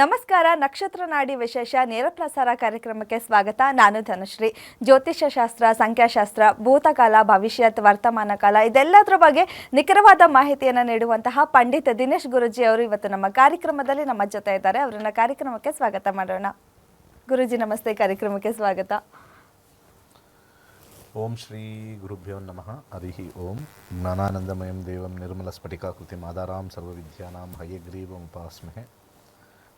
ನಮಸ್ಕಾರ, ನಕ್ಷತ್ರ ನಾಡಿ ವಿಶೇಷ, ನೇರ ಪ್ರಸಾರ ಕಾರ್ಯಕ್ರಮಕ್ಕೆ ಸ್ವಾಗತ. ನಾನು ಧನುಶ್ರೀ. ಜ್ಯೋತಿಷ್ಯ ಶಾಸ್ತ್ರ ಸಂಖ್ಯಾಶಾಸ್ತ್ರ, ಭೂತಕಾಲ, ಭವಿಷ್ಯತ್, ವರ್ತಮಾನ ಕಾಲ, ಇದೆಲ್ಲದರ ಬಗ್ಗೆ ನಿಖರವಾದ ಮಾಹಿತಿಯನ್ನು ನೀಡುವಂತಹ ಪಂಡಿತ್ ದಿನೇಶ್ ಗುರುಜಿ ಅವರು ಇವತ್ತು ನಮ್ಮ ಕಾರ್ಯಕ್ರಮದಲ್ಲಿ ನಮ್ಮ ಜೊತೆ ಇದ್ದಾರೆ. ಅವರನ್ನ ಕಾರ್ಯಕ್ರಮಕ್ಕೆ ಸ್ವಾಗತ ಮಾಡೋಣ. ಗುರುಜಿ, ನಮಸ್ತೆ. ಕಾರ್ಯಕ್ರಮಕ್ಕೆ ಸ್ವಾಗತ. ಓಂ ಶ್ರೀ ಗುರುಭ್ಯೋ ನಮಃ. ಹರಿ ಓಂ. ಜ್ಞಾನಾನಂದಮಯಂ ದೇವಂ ನಿರ್ಮಲ ಸ್ಫಟಿಕಾಕೃತಿ ಮಾದಾರಾಂ ಸರ್ವವಿದ್ಯಾನಾಂ ಹಯಗ್ರೀವಮುಪಾಸ್ಮಹೆ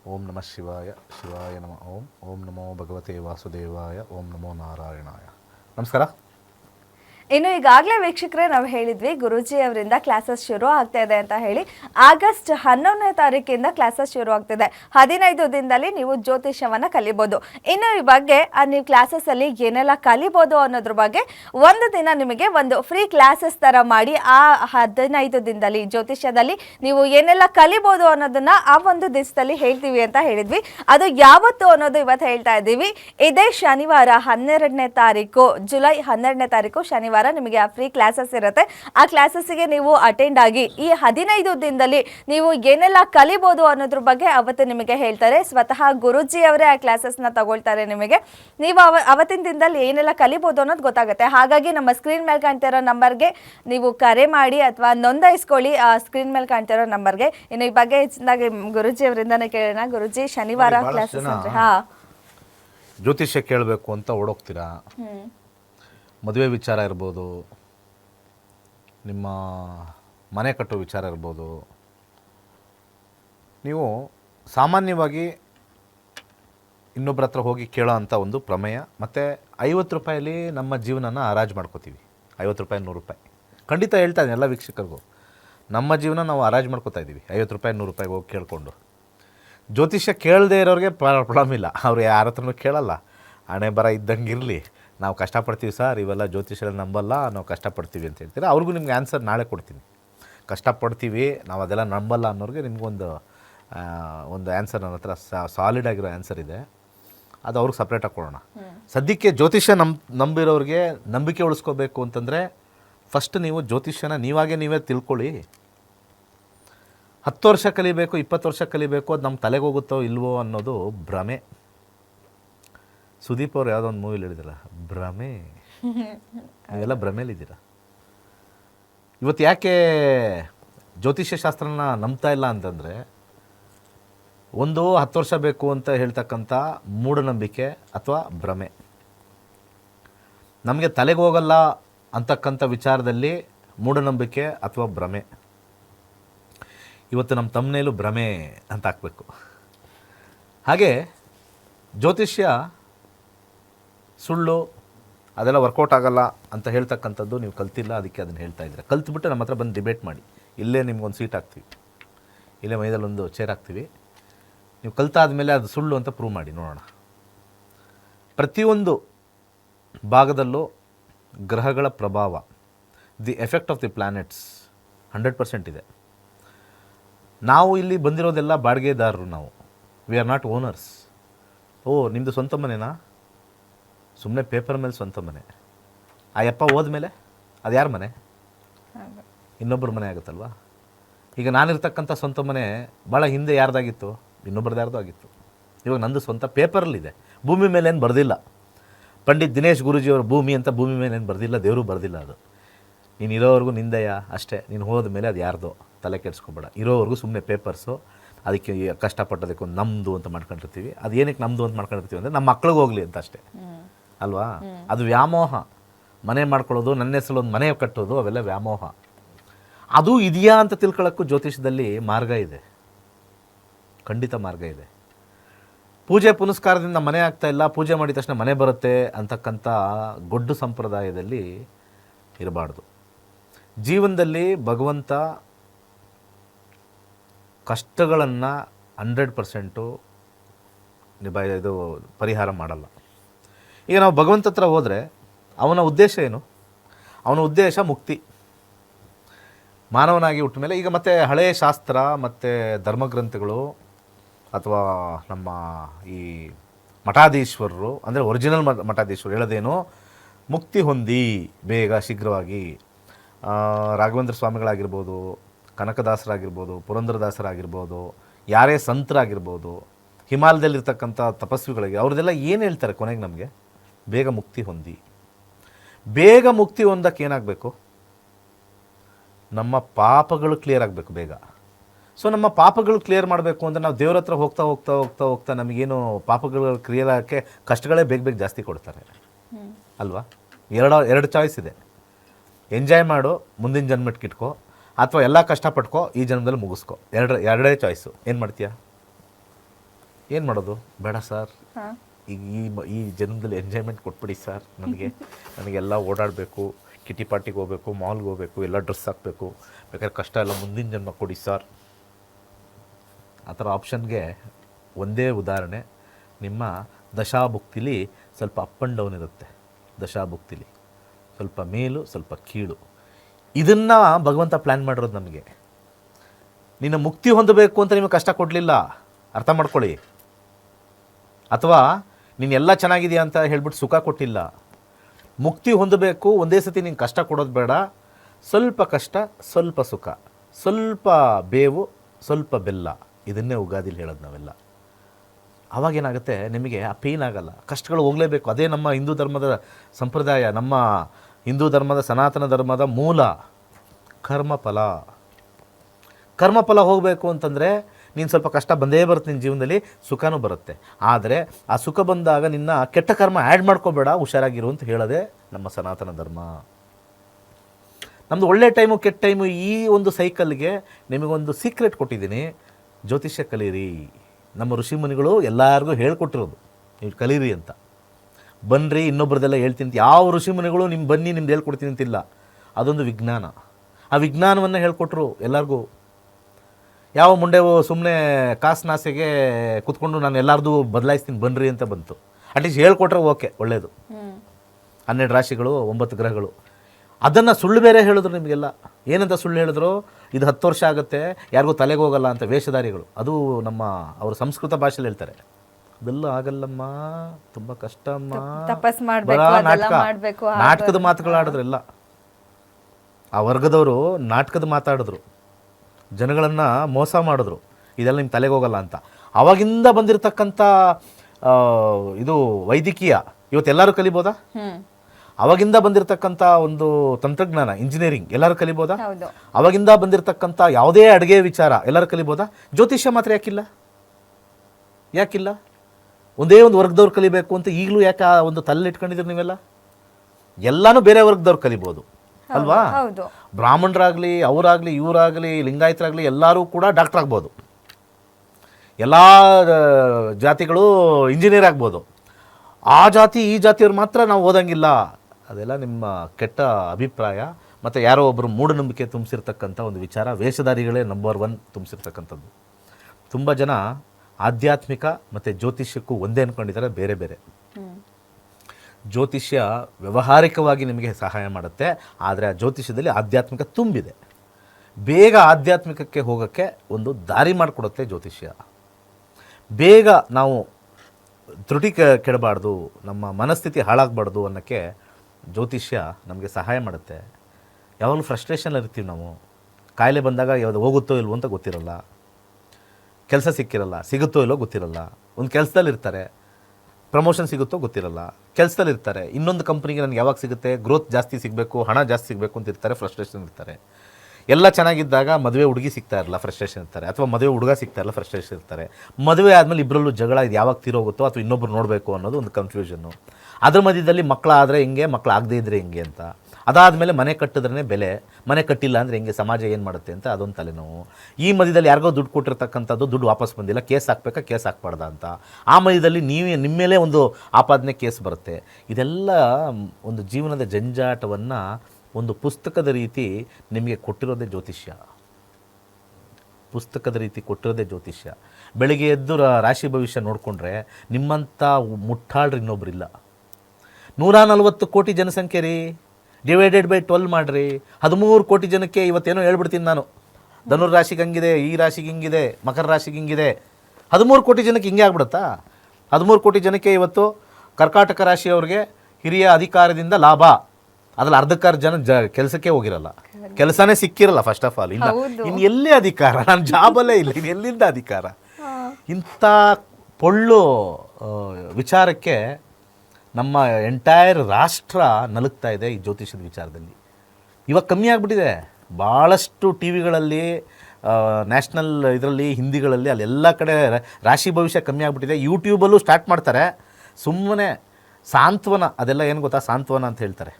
ಓಂ ನಮಃ ಶಿವಾಯ ಶಿವಾಯ ನಮಃ ಓಂ ಓಂ ನಮೋ ಭಗವತೆ ವಾಸುದೇವಾಯ ಓಂ ನಮೋ ನಾರಾಯಣಾಯ. ನಮಸ್ಕಾರ. ಇನ್ನು ಈಗಾಗಲೇ ವೀಕ್ಷಕರೇ ನಾವು ಹೇಳಿದ್ವಿ, ಗುರುಜಿ ಅವರಿಂದ ಕ್ಲಾಸಸ್ ಶುರು ಆಗ್ತಾ ಇದೆ ಅಂತ ಹೇಳಿ, ಆಗಸ್ಟ್ ಹನ್ನೊಂದನೇ ತಾರೀಕಿಂದ ಕ್ಲಾಸಸ್ ಶುರು ಆಗ್ತಿದೆ. ಹದಿನೈದು ದಿನದಲ್ಲಿ ನೀವು ಜ್ಯೋತಿಷ್ಯವನ್ನ ಕಲಿಬೋದು. ಇನ್ನು ಈ ಬಗ್ಗೆ ನೀವು ಕ್ಲಾಸಸ್ ಅಲ್ಲಿ ಏನೆಲ್ಲ ಕಲಿಬೋದು ಅನ್ನೋದ್ರ ಬಗ್ಗೆ ಒಂದು ದಿನ ನಿಮಗೆ ಒಂದು ಫ್ರೀ ಕ್ಲಾಸಸ್ ತರ ಮಾಡಿ, ಆ ಹದಿನೈದು ದಿನದಲ್ಲಿ, ಜ್ಯೋತಿಷ್ಯದಲ್ಲಿ ನೀವು ಏನೆಲ್ಲ ಕಲಿಬೋದು ಅನ್ನೋದನ್ನ ಆ ಒಂದು ದಿವಸದಲ್ಲಿ ಹೇಳ್ತೀವಿ ಅಂತ ಹೇಳಿದ್ವಿ. ಅದು ಯಾವತ್ತು ಅನ್ನೋದು ಇವತ್ತು ಹೇಳ್ತಾ ಇದ್ದೀವಿ. ಇದೇ ಶನಿವಾರ ಹನ್ನೆರಡನೇ ತಾರೀಕು, ಜುಲೈ ಹನ್ನೆರಡನೇ ತಾರೀಕು ಶನಿವಾರ. ನಿಮಗೆ ಆ ಫ್ರೀ ಕ್ಲಾಸಸ್ ಇರುತ್ತೆ. ಆ ಕ್ಲಾಸಸ್ಗೆ ನೀವು ಅಟೆಂಡ್ ಆಗಿ ಈ ಹದಿನೈದು ದಿನದಲ್ಲಿ ನೀವು ಏನೆಲ್ಲ ಕಲಿಬೋದು ಅನ್ನೋದ್ರ ಬಗ್ಗೆ ಅವತ್ತು ನಿಮಗೆ ಹೇಳ್ತಾರೆ. ಸ್ವತಃ ಗುರುಜಿ ಅವರೇ ಆ ಕ್ಲಾಸಸ್ನ ತಗೊಳ್ತಾರೆ ನಿಮಗೆ. ನೀವು ಅವ ಅವತ್ತಿನ ದಿನದಲ್ಲಿ ಏನೆಲ್ಲ ಕಲಿಬೋದು ಅನ್ನೋದು ಗೊತ್ತಾಗುತ್ತೆ. ಹಾಗಾಗಿ ನಮ್ಮ ಸ್ಕ್ರೀನ್ ಮೇಲೆ ಕಾಣ್ತಿರೋ ನಂಬರ್ಗೆ ನೀವು ಕರೆ ಮಾಡಿ ಅಥವಾ ನೋಂದಾಯಿಸ್ಕೊಳ್ಳಿ ಆ ಸ್ಕ್ರೀನ್ ಮೇಲೆ ಕಾಣ್ತಿರೋ ನಂಬರ್ಗೆ ಇನ್ನು ಈ ಬಗ್ಗೆ ಹೆಚ್ಚಿನಾಗಿ ಗುರುಜಿ ಅವರಿಂದನೇ ಕೇಳೋಣ. ಗುರುಜಿ ಶನಿವಾರ ಕ್ಲಾಸಸ್ ಹಾ. ಜ್ಯೋತಿಷ್ಯ ಕೇಳಬೇಕು ಅಂತ ಓಡೋಗ್ತೀರಾ? ಮದುವೆ ವಿಚಾರ ಇರ್ಬೋದು, ನಿಮ್ಮ ಮನೆ ಕಟ್ಟೋ ವಿಚಾರ ಇರ್ಬೋದು, ನೀವು ಸಾಮಾನ್ಯವಾಗಿ ಇನ್ನೊಬ್ಬರ ಹತ್ರ ಹೋಗಿ ಕೇಳೋ ಅಂಥ ಒಂದು ಪ್ರಮೇಯ. ಮತ್ತು ಐವತ್ತು ರೂಪಾಯಲ್ಲಿ ನಮ್ಮ ಜೀವನನ ಹರಾಜು ಮಾಡ್ಕೋತೀವಿ. ಐವತ್ತು ರೂಪಾಯಿ, ನೂರು ರೂಪಾಯಿ. ಖಂಡಿತ ಹೇಳ್ತಾ ಇದ್ದೀನಿ ಎಲ್ಲ ವೀಕ್ಷಕರಿಗೂ, ನಮ್ಮ ಜೀವನ ನಾವು ಹರಾಜು ಮಾಡ್ಕೋತಾ ಇದ್ದೀವಿ. ಐವತ್ತು ರೂಪಾಯಿ, ನೂರು ರೂಪಾಯಿಗೆ ಹೋಗಿ ಕೇಳಿಕೊಂಡು. ಜ್ಯೋತಿಷ್ಯ ಕೇಳದೇ ಇರೋರಿಗೆ ಪ್ರಾಬ್ಲಮ್ ಇಲ್ಲ. ಅವ್ರು ಯಾರ ಹತ್ರನೂ ಕೇಳಲ್ಲ. ಹಣೆ ಬರ ಇದ್ದಂಗೆ ಇರಲಿ. ನಾವು ಕಷ್ಟಪಡ್ತೀವಿ ಸರ್ ಇವೆಲ್ಲ ಜ್ಯೋತಿಷ್ಯ ನಂಬಲ್ಲ ನಾವು ಕಷ್ಟಪಡ್ತೀವಿ ಅಂತ ಹೇಳ್ತೀರ? ಅವ್ರಿಗೂ ನಿಮ್ಗೆ ಆನ್ಸರ್ ನಾಳೆ ಕೊಡ್ತೀನಿ. ಕಷ್ಟಪಡ್ತೀವಿ ನಾವು ಅದೆಲ್ಲ ನಂಬಲ್ಲ ಅನ್ನೋರಿಗೆ ನಿಮಗೊಂದು ಒಂದು ಆನ್ಸರ್ ನನ್ನ ಹತ್ರ ಸಾಲಿಡ್ ಆಗಿರೋ ಆನ್ಸರ್ ಇದೆ. ಅದು ಅವ್ರಿಗೆ ಸಪ್ರೇಟಾಗಿ ಕೊಡೋಣ. ಸದ್ಯಕ್ಕೆ ಜ್ಯೋತಿಷ್ಯ ನಂಬ್ ನಂಬಿರೋರಿಗೆ ನಂಬಿಕೆ ಉಳಿಸ್ಕೋಬೇಕು ಅಂತಂದರೆ ಫಸ್ಟ್ ನೀವು ಜ್ಯೋತಿಷ್ಯನ ನೀವಾಗೆ ನೀವೇ ತಿಳ್ಕೊಳ್ಳಿ. ಹತ್ತು ವರ್ಷ ಕಲಿಬೇಕು ಇಪ್ಪತ್ತು ವರ್ಷ ಕಲಿಬೇಕು ಅದು ನಮ್ಮ ತಲೆಗೆ ಹೋಗುತ್ತೋ ಇಲ್ವೋ ಅನ್ನೋದು ಭ್ರಮೆ. ಸುದೀಪ್ ಅವ್ರು ಯಾವುದೋ ಒಂದು ಮೂವಿಲಿ ಹೇಳಿದಿಲ್ಲ ಭ್ರಮೆ. ನೀವೆಲ್ಲ ಭ್ರಮೇಲಿದ್ದೀರ ಇವತ್ತು ಯಾಕೆ ಜ್ಯೋತಿಷ್ಯ ಶಾಸ್ತ್ರನ ನಂಬ್ತಾ ಇಲ್ಲ ಅಂತಂದರೆ ಒಂದು ಹತ್ತು ವರ್ಷ ಬೇಕು ಅಂತ ಹೇಳ್ತಕ್ಕಂಥ ಮೂಢನಂಬಿಕೆ ಅಥವಾ ಭ್ರಮೆ. ನಮಗೆ ತಲೆಗೆ ಹೋಗಲ್ಲ ಅಂತಕ್ಕಂಥ ವಿಚಾರದಲ್ಲಿ ಮೂಢನಂಬಿಕೆ ಅಥವಾ ಭ್ರಮೆ. ಇವತ್ತು ನಮ್ಮ ತಮ್ಮನೇಲು ಭ್ರಮೆ ಅಂತ ಹಾಕಬೇಕು. ಹಾಗೆ ಜ್ಯೋತಿಷ್ಯ ಸುಳ್ಳು, ಅದೆಲ್ಲ ವರ್ಕೌಟ್ ಆಗಲ್ಲ ಅಂತ ಹೇಳ್ತಕ್ಕಂಥದ್ದು ನೀವು ಕಲ್ತಿಲ್ಲ, ಅದಕ್ಕೆ ಅದನ್ನು ಹೇಳ್ತಾ ಇದ್ದೀರಾ. ಕಲ್ತ್ಬಿಟ್ಟು ನಮ್ಮ ಹತ್ರ ಬಂದು ಡಿಬೇಟ್ ಮಾಡಿ. ಇಲ್ಲೇ ನಿಮ್ಗೊಂದು ಸೀಟ್ ಹಾಕ್ತೀವಿ. ಇಲ್ಲೇ ಮೈದಲ್ಲೊಂದು ಚೇರ್ ಹಾಕ್ತೀವಿ. ನೀವು ಕಲ್ತಾದ ಮೇಲೆ ಅದು ಸುಳ್ಳು ಅಂತ ಪ್ರೂವ್ ಮಾಡಿ, ನೋಡೋಣ. ಪ್ರತಿಯೊಂದು ಭಾಗದಲ್ಲೂ ಗ್ರಹಗಳ ಪ್ರಭಾವ the effect of the planets hundred percent ಇದೆ. ನಾವು ಇಲ್ಲಿ ಬಂದಿರೋದೆಲ್ಲ ಬಾಡಿಗೆದಾರರು ನಾವು. ವಿ ಆರ್ ನಾಟ್ ಓನರ್ಸ್ ಓ ನಿಮ್ಮದು ಸ್ವಂತ ಮನೆನಾ? ಸುಮ್ಮನೆ ಪೇಪರ್ ಮೇಲೆ ಸ್ವಂತ ಮನೆ. ಆ ಯಪ್ಪ ಹೋದ್ಮೇಲೆ ಅದು ಯಾರ ಮನೆ? ಇನ್ನೊಬ್ಬರ ಮನೆ ಆಗುತ್ತಲ್ವಾ? ಈಗ ನಾನಿರ್ತಕ್ಕಂಥ ಸ್ವಂತ ಮನೆ ಭಾಳ ಹಿಂದೆ ಯಾರ್ದಾಗಿತ್ತು? ಇನ್ನೊಬ್ರದ್ದು ಯಾರ್ದು ಆಗಿತ್ತು. ಇವಾಗ ನಂದು ಸ್ವಂತ ಪೇಪರಲ್ಲಿದೆ ಭೂಮಿ ಮೇಲೆ ಏನು ಬರೆದಿಲ್ಲ. ಪಂಡಿತ್ ದಿನೇಶ್ ಗುರೂಜಿಯವ್ರ ಭೂಮಿ ಅಂತ ಭೂಮಿ ಮೇಲೆ ಏನು ಬರೆದಿಲ್ಲ ದೇವರು ಬರೆದಿಲ್ಲ ಅದು. ನೀನು ಇರೋವರೆಗೂ ನಿಂದೆಯ ಅಷ್ಟೇ. ನೀನು ಹೋದ ಮೇಲೆ ಅದು ಯಾರ್ದೋ. ತಲೆ ಕೆಡಿಸ್ಕೊಬೇಡ. ಇರೋವರೆಗೂ ಸುಮ್ಮನೆ ಪೇಪರ್ಸು ಅದಕ್ಕೆ ಕಷ್ಟಪಟ್ಟೋದಕ್ಕೆ ಒಂದು ನಮ್ಮದು ಅಂತ ಮಾಡ್ಕೊಂಡಿರ್ತೀವಿ. ಅದು ಏನಕ್ಕೆ ನಮ್ಮದು ಅಂತ ಮಾಡ್ಕೊಂಡಿರ್ತೀವಿ ಅಂದರೆ ನಮ್ಮ ಮಕ್ಳಿಗೆ ಹೋಗಲಿ ಅಂತ ಅಷ್ಟೇ. ಅಲ್ವಾ? ಅದು ವ್ಯಾಮೋಹ. ಮನೆ ಮಾಡ್ಕೊಳ್ಳೋದು ನನ್ನ ಹೆಸರು ಒಂದು ಮನೆ ಕಟ್ಟೋದು ಅವೆಲ್ಲ ವ್ಯಾಮೋಹ. ಅದು ಇದೆಯಾ ಅಂತ ತಿಳ್ಕೊಳ್ಳೋಕ್ಕೂ ಜ್ಯೋತಿಷದಲ್ಲಿ ಮಾರ್ಗ ಇದೆ. ಖಂಡಿತ ಮಾರ್ಗ ಇದೆ. ಪೂಜೆ ಪುನಸ್ಕಾರದಿಂದ ಮನೆ ಆಗ್ತಾ ಇಲ್ಲ ಪೂಜೆ ಮಾಡಿದ ತಕ್ಷಣ ಮನೆ ಬರುತ್ತೆ ಅಂತಕ್ಕಂಥ ಗೊಡ್ಡು ಸಂಪ್ರದಾಯದಲ್ಲಿ ಇರಬಾರ್ದು. ಜೀವನದಲ್ಲಿ ಭಗವಂತ ಕಷ್ಟಗಳನ್ನು ಹಂಡ್ರೆಡ್ ಪರ್ಸೆಂಟು ನಿಭಾಯ ಇದು ಪರಿಹಾರ ಮಾಡಲ್ಲ. ಈಗ ನಾವು ಭಗವಂತ ಹತ್ರ ಹೋದರೆ ಅವನ ಉದ್ದೇಶ ಏನು? ಅವನ ಉದ್ದೇಶ ಮುಕ್ತಿ. ಮಾನವನಾಗಿ ಹುಟ್ಟ ಮೇಲೆ ಈಗ ಮತ್ತೆ ಹಳೆಯ ಶಾಸ್ತ್ರ, ಮತ್ತು ಧರ್ಮಗ್ರಂಥಗಳು ಅಥವಾ ನಮ್ಮ ಈ ಮಠಾಧೀಶ್ವರರು, ಅಂದರೆ ಒರಿಜಿನಲ್ ಮಠಾಧೀಶ್ವರು ಹೇಳೋದೇನು? ಮುಕ್ತಿ ಹೊಂದಿ ಬೇಗ ಶೀಘ್ರವಾಗಿ ರಾಘವೇಂದ್ರ ಸ್ವಾಮಿಗಳಾಗಿರ್ಬೋದು, ಕನಕದಾಸರಾಗಿರ್ಬೋದು, ಪುರಂದರದಾಸರಾಗಿರ್ಬೋದು, ಯಾರೇ ಸಂತರಾಗಿರ್ಬೋದು, ಹಿಮಾಲಯದಲ್ಲಿರ್ತಕ್ಕಂಥ ತಪಸ್ವಿಗಳಿಗೆ ಅವ್ರದ್ದೆಲ್ಲ ಏನು ಹೇಳ್ತಾರೆ ಕೊನೆಗೆ ನಮಗೆ? ಬೇಗ ಮುಕ್ತಿ ಹೊಂದಿ. ಬೇಗ ಮುಕ್ತಿ ಹೊಂದಕ್ಕೆ ಏನಾಗಬೇಕು? ನಮ್ಮ ಪಾಪಗಳು ಕ್ಲಿಯರ್ ಆಗಬೇಕು ಬೇಗ. ಸೊ ನಮ್ಮ ಪಾಪಗಳು ಕ್ಲಿಯರ್ ಮಾಡಬೇಕು ಅಂದರೆ ನಾವು ದೇವ್ರ ಹತ್ರ ಹೋಗ್ತಾ ಹೋಗ್ತಾ ಹೋಗ್ತಾ ಹೋಗ್ತಾ ನಮಗೇನು ಪಾಪಗಳು ಕ್ಲಿಯರ್ ಆಗೋಕ್ಕೆ ಕಷ್ಟಗಳೇ ಬೇಗ ಬೇಗ ಜಾಸ್ತಿ ಕೊಡ್ತಾರೆ. ಅಲ್ವಾ? ಎರಡು ಎರಡು ಚಾಯ್ಸ್ ಇದೆ. ಎಂಜಾಯ್ ಮಾಡು ಮುಂದಿನ ಜನ್ಮಕ್ಕೆ ಇಟ್ಕೋ. ಅಥವಾ ಎಲ್ಲ ಕಷ್ಟಪಟ್ಕೋ ಈ ಜನ್ಮದಲ್ಲಿ ಮುಗಿಸ್ಕೋ. ಎರಡು ಎರಡೇ ಚಾಯ್ಸು ಏನು ಮಾಡ್ತೀಯಾ? ಏನು ಮಾಡೋದು? ಬೇಡ ಸರ್ ಈಗ ಈ ಈ ಜನ್ಮದಲ್ಲಿ ಎಂಜಾಯ್ಮೆಂಟ್ ಕೊಟ್ಬಿಡಿ ಸರ್. ನನಗೆ ನನಗೆಲ್ಲ ಓಡಾಡಬೇಕು, ಕಿಟಿ ಪಾರ್ಟಿಗೆ ಹೋಗಬೇಕು ಮಾಲ್ಗೆ ಹೋಗ್ಬೇಕು, ಎಲ್ಲ ಡ್ರೆಸ್ ಹಾಕಬೇಕು. ಬೇಕಾದ್ರೆ ಕಷ್ಟ ಎಲ್ಲ ಮುಂದಿನ ಜನ್ಮ ಕೊಡಿ ಸರ್. ಆ ಥರ ಆಪ್ಷನ್ಗೆ ಒಂದೇ ಉದಾಹರಣೆ. ನಿಮ್ಮ ದಶಾಭುಕ್ತಿಲಿ ಸ್ವಲ್ಪ ಅಪ್ ಆ್ಯಂಡ್ ಡೌನ್ ಇರುತ್ತೆ. ದಶಾಭುಕ್ತಿಲಿ. ಸ್ವಲ್ಪ ಮೇಲು, ಸ್ವಲ್ಪ ಕೀಳು. ಇದನ್ನು ಭಗವಂತ ಪ್ಲ್ಯಾನ್ ಮಾಡಿರೋದು ನಮಗೆ. ನಿನ್ನ ಮುಕ್ತಿ ಹೊಂದಬೇಕು ಅಂತ ನಿಮಗೆ ಕಷ್ಟ ಕೊಡಲಿಲ್ಲ. ಅರ್ಥ ಮಾಡ್ಕೊಳ್ಳಿ. ಅಥವಾ ನೀನು ಎಲ್ಲ ಚೆನ್ನಾಗಿದೆಯಾ ಅಂತ ಹೇಳ್ಬಿಟ್ಟು ಸುಖ ಕೊಟ್ಟಿಲ್ಲ. ಮುಕ್ತಿ ಹೊಂದಬೇಕು, ಒಂದೇ ಸತಿ ನೀನು ಕಷ್ಟ ಕೊಡೋದು ಬೇಡ. ಸ್ವಲ್ಪ ಕಷ್ಟ, ಸ್ವಲ್ಪ ಸುಖ. ಸ್ವಲ್ಪ ಬೇವು, ಸ್ವಲ್ಪ ಬೆಲ್ಲ. ಇದನ್ನೇ ಉಗಾದಿಲಿ ಹೇಳೋದು ನಾವೆಲ್ಲ. ಅವಾಗೇನಾಗುತ್ತೆ ನಿಮಗೆ ಆ ಪೇನ್ ಆಗಲ್ಲ. ಕಷ್ಟಗಳು ಹೋಗಲೇಬೇಕು. ಅದೇ ನಮ್ಮ ಹಿಂದೂ ಧರ್ಮದ ಸಂಪ್ರದಾಯ, ನಮ್ಮ ಹಿಂದೂ ಧರ್ಮದ ಸನಾತನ ಧರ್ಮದ ಮೂಲ. ಕರ್ಮಫಲ. ಕರ್ಮಫಲ ಹೋಗಬೇಕು ಅಂತಂದರೆ ನೀನು ಸ್ವಲ್ಪ ಕಷ್ಟ ಬಂದೇ ಬರುತ್ತೆ ನಿನ್ನ ಜೀವನದಲ್ಲಿ, ಸುಖನೂ ಬರುತ್ತೆ. ಆದರೆ ಆ ಸುಖ ಬಂದಾಗ ನಿನ್ನ ಕೆಟ್ಟ ಕರ್ಮ ಆ್ಯಡ್ ಮಾಡ್ಕೋಬೇಡ, ಹುಷಾರಾಗಿರು ಅಂತ ಹೇಳೋದೇ ನಮ್ಮ ಸನಾತನ ಧರ್ಮ. ನಮ್ಮದು ಒಳ್ಳೆ ಟೈಮು ಕೆಟ್ಟ ಟೈಮು ಈ ಒಂದು ಸೈಕಲ್ಗೆ ನಿಮಗೊಂದು ಸೀಕ್ರೆಟ್ ಕೊಟ್ಟಿದ್ದೀನಿ. ಜ್ಯೋತಿಷ್ಯ ಕಲೀರಿ. ನಮ್ಮ ಋಷಿಮುನಿಗಳು ಎಲ್ಲರಿಗೂ ಹೇಳ್ಕೊಟ್ಟಿರೋದು, ನೀವು ಕಲೀರಿ ಅಂತ. ಬನ್ನಿರಿ ಇನ್ನೊಬ್ರದೆಲ್ಲ ಹೇಳ್ತೀನಿ ಯಾವ ಋಷಿಮುನಿಗಳು ನಿಮ್ಮ ಬನ್ನಿ, ನಿಮ್ದು ಹೇಳ್ಕೊಡ್ತೀನಿ ಅಂತಿಲ್ಲ. ಅದೊಂದು ವಿಜ್ಞಾನ. ಆ ವಿಜ್ಞಾನವನ್ನು ಹೇಳ್ಕೊಟ್ರು ಎಲ್ಲರಿಗೂ ಯಾವ ಮುಂಡೆವು ಸುಮ್ಮನೆ ಕಾಸ್ನಾಸೆಗೆ ಕುತ್ಕೊಂಡು ನಾನು ಎಲ್ಲಾರ್ದು ಬದಲಾಯಿಸ್ತೀನಿ ಬನ್ನಿರಿ ಅಂತ ಬಂತು. ಅಟ್ಲೀಸ್ಟ್ ಹೇಳ್ಕೊಟ್ರೆ ಓಕೆ ಒಳ್ಳೆಯದು ಹನ್ನೆರಡು ರಾಶಿಗಳು ಒಂಬತ್ತು ಗ್ರಹಗಳು. ಅದನ್ನು ಸುಳ್ಳು ಬೇರೆ ಹೇಳಿದ್ರು ನಿಮಗೆಲ್ಲ. ಏನಂತ ಸುಳ್ಳು ಹೇಳಿದ್ರು? ಇದು ಹತ್ತು ವರ್ಷ ಆಗುತ್ತೆ ಯಾರಿಗೂ ತಲೆಗೆ ಹೋಗಲ್ಲ ಅಂತ ವೇಷಧಾರಿಗಳು. ಅದು ನಮ್ಮ ಅವರು ಸಂಸ್ಕೃತ ಭಾಷೆಲಿ ಹೇಳ್ತಾರೆ. ಅದೆಲ್ಲ ಆಗಲ್ಲಮ್ಮ ತುಂಬ ಕಷ್ಟ ಅಮ್ಮ ತಪಸ್ ಮಾಡ್ಬೇಕು, ಬರಾ ಅದೆಲ್ಲ ನಾಟಕ. ನಾಟಕದ ಮಾತುಗಳು ಆಡಿದ್ರೆಲ್ಲ ಆ ವರ್ಗದವರು ನಾಟಕದ ಮಾತಾಡಿದ್ರು. ಜನಗಳನ್ನು ಮೋಸ ಮಾಡಿದ್ರು. ಇದೆಲ್ಲ ನಿಮ್ಮ ತಲೆಗೆ ಹೋಗಲ್ಲ ಅಂತ. ಅವಾಗಿಂದ ಬಂದಿರತಕ್ಕಂಥ ಇದು ವೈದ್ಯಕೀಯ ಇವತ್ತೆಲ್ಲರೂ ಕಲಿಬೋದಾ? ಅವಾಗಿಂದ ಬಂದಿರತಕ್ಕಂಥ ಒಂದು ತಂತ್ರಜ್ಞಾನ ಇಂಜಿನಿಯರಿಂಗ್ ಎಲ್ಲರೂ ಕಲಿಬೋದಾ? ಅವಾಗಿಂದ ಬಂದಿರತಕ್ಕಂಥ ಯಾವುದೇ ಅಡುಗೆ ವಿಚಾರ ಎಲ್ಲರೂ ಕಲಿಬೋದಾ? ಜ್ಯೋತಿಷ್ಯ ಮಾತ್ರ ಯಾಕಿಲ್ಲ? ಯಾಕಿಲ್ಲ? ಒಂದೇ ಒಂದು ವರ್ಗದವ್ರು ಕಲಿಬೇಕು ಅಂತ ಈಗಲೂ ಯಾಕೆ ಆ ಒಂದು ತಲೆ ಇಟ್ಕೊಂಡಿದ್ದೀರಿ ನೀವೆಲ್ಲ? ಎಲ್ಲನೂ ಬೇರೆ ವರ್ಗದವ್ರು ಕಲಿಬೋದು. ಅಲ್ವಾ? ಬ್ರಾಹ್ಮಣರಾಗಲಿ ಅವರಾಗಲಿ ಇವರಾಗಲಿ ಲಿಂಗಾಯತರಾಗಲಿ ಎಲ್ಲರೂ ಕೂಡ ಡಾಕ್ಟರ್ ಆಗ್ಬೋದು. ಎಲ್ಲ ಜಾತಿಗಳು ಇಂಜಿನಿಯರ್ ಆಗ್ಬೋದು. ಆ ಜಾತಿ ಈ ಜಾತಿಯವ್ರು ಮಾತ್ರ ನಾವು ಓದಂಗಿಲ್ಲ. ಅದೆಲ್ಲ ನಿಮ್ಮ ಕೆಟ್ಟ ಅಭಿಪ್ರಾಯ. ಮತ್ತು ಯಾರೋ ಒಬ್ಬರು ಮೂಢನಂಬಿಕೆ ತುಂಬಿಸಿರ್ತಕ್ಕಂಥ ಒಂದು ವಿಚಾರ ವೇಷಧಾರಿಗಳೇ ನಂಬರ್ ಒನ್ ತುಂಬಿಸಿರ್ತಕ್ಕಂಥದ್ದು. ತುಂಬ ಜನ ಆಧ್ಯಾತ್ಮಿಕ ಮತ್ತು ಜ್ಯೋತಿಷ್ಯಕ್ಕೂ ಒಂದೇ ಅಂದ್ಕೊಂಡಿದ್ದಾರೆ ಬೇರೆ ಬೇರೆ. ಜ್ಯೋತಿಷ್ಯ ವ್ಯವಹಾರಿಕವಾಗಿ ನಿಮಗೆ ಸಹಾಯ ಮಾಡುತ್ತೆ, ಆದರೆ ಆ ಜ್ಯೋತಿಷ್ಯದಲ್ಲಿ ಆಧ್ಯಾತ್ಮಿಕ ತುಂಬಿದೆ. ಬೇಗ ಆಧ್ಯಾತ್ಮಿಕಕ್ಕೆ ಹೋಗೋಕ್ಕೆ ಒಂದು ದಾರಿ ಮಾಡಿಕೊಡುತ್ತೆ ಜ್ಯೋತಿಷ್ಯ. ಬೇಗ ನಾವು ತ್ರುಟಿ ಕೆಡಬಾರ್ದು, ನಮ್ಮ ಮನಸ್ಥಿತಿ ಹಾಳಾಗಬಾರ್ದು ಅನ್ನೋಕ್ಕೆ ಜ್ಯೋತಿಷ್ಯ ನಮಗೆ ಸಹಾಯ ಮಾಡುತ್ತೆ. ಯಾವಾಗಲೂ ಫ್ರಸ್ಟ್ರೇಷನ್ ಇರ್ತೀವಿ ನಾವು. ಕಾಯಿಲೆ ಬಂದಾಗ ಯಾವುದು ಹೋಗುತ್ತೋ ಇಲ್ವೋ ಅಂತ ಗೊತ್ತಿರಲ್ಲ. ಕೆಲಸ ಸಿಕ್ಕಿರಲ್ಲ, ಸಿಗುತ್ತೋ ಇಲ್ಲೋ ಗೊತ್ತಿರಲ್ಲ. ಒಂದು ಕೆಲಸದಲ್ಲಿ ಇರ್ತಾರೆ ಪ್ರಮೋಷನ್ ಸಿಗುತ್ತೋ ಗೊತ್ತಿರಲ್ಲ. ಕೆಲಸದಲ್ಲಿ ಇರ್ತಾರೆ ಇನ್ನೊಂದು ಕಂಪ್ನಿಗೆ ನನಗೆ ಯಾವಾಗ ಸಿಗುತ್ತೆ? ಗ್ರೋತ್ ಜಾಸ್ತಿ ಸಿಗಬೇಕು, ಹಣ ಜಾಸ್ತಿ ಸಿಗಬೇಕು ಅಂತ ಇರ್ತಾರೆ ಫ್ರಸ್ಟ್ರೇಷನ್ ಇರ್ತಾರೆ. ಎಲ್ಲ ಚೆನ್ನಾಗಿದ್ದಾಗ ಮದುವೆ ಹುಡುಗಿ ಸಿಗ್ತಾ ಇರಲ್ಲ ಫ್ರಸ್ಟ್ರೇಷನ್ ಇರ್ತಾರೆ. ಅಥವಾ ಮದುವೆ ಹುಡುಗ ಸಿಗ್ತಾ ಇರಲ್ಲ ಫ್ರಸ್ಟ್ರೇಷನ್ ಇರ್ತಾರೆ. ಮದುವೆ ಆದಮೇಲೆ ಇಬ್ಬರಲ್ಲೂ ಜಗಳ ಇದು ಯಾವಾಗ ತೀರೋಗುತ್ತೋ ಅಥವಾ ಇನ್ನೊಬ್ರು ನೋಡಬೇಕು ಅನ್ನೋದು ಒಂದು ಕನ್ಫ್ಯೂಷನ್ನು ಅದ್ರ ಮಧ್ಯದಲ್ಲಿ ಮಕ್ಕಳಾದರೆ ಹಿಂಗೆ? ಮಕ್ಕಳು ಆಗದೇ ಇದ್ರೆ ಹಿಂಗೆ ಅಂತ. ಅದಾದಮೇಲೆ ಮನೆ ಕಟ್ಟಿದ್ರೇ ಬೆಲೆ, ಮನೆ ಕಟ್ಟಿಲ್ಲ ಅಂದರೆ ಹೆಂಗೆ ಸಮಾಜ ಏನು ಮಾಡುತ್ತೆ ಅಂತ ಅದೊಂದು ತಲೆನೋವು. ಈ ಮಧ್ಯದಲ್ಲಿ ಯಾರಿಗೋ ದುಡ್ಡು ಕೊಟ್ಟಿರ್ತಕ್ಕಂಥದ್ದು ದುಡ್ಡು ವಾಪಸ್ ಬಂದಿಲ್ಲ, ಕೇಸ್ ಹಾಕ್ಬೇಕಾ, ಕೇಸ್ ಹಾಕ್ಬಾರ್ದ ಅಂತ. ಆ ಮಧ್ಯದಲ್ಲಿ ನೀವೇ, ನಿಮ್ಮ ಮೇಲೆ ಒಂದು ಆಪಾದನೆ ಕೇಸ್ ಬರುತ್ತೆ. ಇದೆಲ್ಲ ಒಂದು ಜೀವನದ ಜಂಜಾಟವನ್ನು ಒಂದು ಪುಸ್ತಕದ ರೀತಿ ನಿಮಗೆ ಕೊಟ್ಟಿರೋದೇ ಜ್ಯೋತಿಷ್ಯ. ಪುಸ್ತಕದ ರೀತಿ ಕೊಟ್ಟಿರೋದೇ ಜ್ಯೋತಿಷ್ಯ. ಬೆಳಿಗ್ಗೆ ಎದ್ದು ರಾಶಿ ಭವಿಷ್ಯ ನೋಡಿಕೊಂಡ್ರೆ ನಿಮ್ಮಂಥ ಮುಟ್ಟಾಳ್ರು ಇನ್ನೊಬ್ರಿಲ್ಲ. ನೂರ ನಲವತ್ತು ಕೋಟಿ ಜನಸಂಖ್ಯೆ ರೀ. ಡಿವೈಡೆಡ್ ಬೈ ಟ್ವೆಲ್ ಮಾಡಿರಿ. ಹದಿಮೂರು ಕೋಟಿ ಜನಕ್ಕೆ ಇವತ್ತೇನೋ ಹೇಳ್ಬಿಡ್ತೀನಿ ನಾನು. ಧನುರ್ ರಾಶಿಗೆ ಹಂಗಿದೆ ಈ ರಾಶಿಗೆ ಹಿಂಗಿದೆ ಮಕರ ರಾಶಿಗೆ ಹಿಂಗಿದೆ. ಹದಿಮೂರು ಕೋಟಿ ಜನಕ್ಕೆ ಹಿಂಗೆ ಆಗ್ಬಿಡುತ್ತಾ? ಹದಿಮೂರು ಕೋಟಿ ಜನಕ್ಕೆ ಇವತ್ತು ಕರ್ಕಾಟಕ ರಾಶಿಯವ್ರಿಗೆ ಹಿರಿಯ ಅಧಿಕಾರದಿಂದ ಲಾಭ. ಅದ್ರಲ್ಲಿ ಅರ್ಧಕ್ಕಾರ ಜನ ಜ ಕೆಲಸಕ್ಕೆ ಹೋಗಿರಲ್ಲ. ಕೆಲಸನೇ ಸಿಕ್ಕಿರಲ್ಲ ಫಸ್ಟ್ ಆಫ್ ಆಲ್ ಇಲ್ಲ. ಇನ್ನು ಎಲ್ಲೇ ಅಧಿಕಾರ? ನಾನು ಜಾಬಲ್ಲೇ ಇಲ್ಲ. ಇನ್ನು ಎಲ್ಲಿಂದ ಅಧಿಕಾರ? ಇಂಥ ಪೊಳ್ಳು ವಿಚಾರಕ್ಕೆ ನಮ್ಮ ಎಂಟೈರ್ ರಾಷ್ಟ್ರ ನಲುಗ್ತಾ ಇದೆ ಈ ಜ್ಯೋತಿಷ್ಯದ ವಿಚಾರದಲ್ಲಿ. ಇವಾಗ ಕಮ್ಮಿ ಆಗಿಬಿಟ್ಟಿದೆ. ಭಾಳಷ್ಟು ಟಿ ವಿಗಳಲ್ಲಿ ನ್ಯಾಷನಲ್ ಇದರಲ್ಲಿ ಹಿಂದಿಗಳಲ್ಲಿ ಅಲ್ಲೆಲ್ಲ ಕಡೆ ರಾಶಿ ಭವಿಷ್ಯ ಕಮ್ಮಿ ಆಗಿಬಿಟ್ಟಿದೆ. ಯೂಟ್ಯೂಬಲ್ಲೂ ಸ್ಟಾರ್ಟ್ ಮಾಡ್ತಾರೆ. ಸುಮ್ಮನೆ ಸಾಂತ್ವನ ಅದೆಲ್ಲ ಏನು ಗೊತ್ತಾ? ಸಾಂತ್ವನ ಅಂತ ಹೇಳ್ತಾರೆ.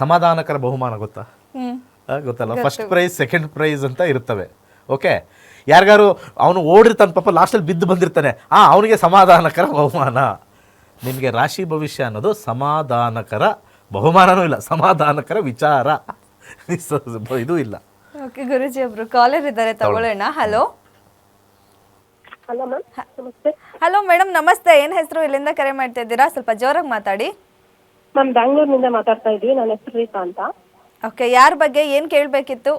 ಸಮಾಧಾನಕರ ಬಹುಮಾನ ಗೊತ್ತಾ? ಗೊತ್ತಲ್ಲ? ಫಸ್ಟ್ ಪ್ರೈಸ್ ಸೆಕೆಂಡ್ ಪ್ರೈಸ್ ಅಂತ ಇರ್ತವೆ ಓಕೆ ಯಾರಿಗಾರು ಅವನು ಓಡಿರ್ತಾನೆ ಪಾಪ ಲಾಸ್ಟಲ್ಲಿ ಬಿದ್ದು ಬಂದಿರ್ತಾನೆ. ಆ ಅವನಿಗೆ ಸಮಾಧಾನಕರ ಬಹುಮಾನ. ನಿಮಗೆ ರಾಶಿ ಭವಿಷ್ಯ ಅನ್ನೋದು ಸಮಾಧಾನಕರ ಬಹುಮಾನನೂ ಇಲ್ಲ ಸಮಾಧಾನಕರ ವಿಚಾರ. ಇದು ಇಲ್ಲ. ಓಕೆ ಗುರುಜಿ ಒಬ್ರು ಕಾಲರ್ ಇದ್ದಾರೆ ತಗೊಳ್ಳೋಣ. ಹಲೋ ಹಲೋ ನಮಸ್ತೆ. ಹಲೋ ಮೇಡಮ್ ನಮಸ್ತೆ. ಏನ್ ಹೆಸರು ಇಲ್ಲಿಂದ ಕರೆ ಮಾಡ್ತಾ ಇದ್ದೀರಾ? ಸ್ವಲ್ಪ ಜೋರಾಗಿ ಮಾತಾಡಿ. ಮ್ಯಾಮ್ ಬ್ಯಾಂಗ್ಳೂರ್ನಿಂದ ಮಾತಾಡ್ತಾ ಇದ್ದೀವಿ. ನನ್ನ ಹೆಸರು ರೀತಾ ಅಂತ. ಓಕೆ ಯಾರ ಬಗ್ಗೆ ಏನ್ ಕೇಳಬೇಕಿತ್ತು?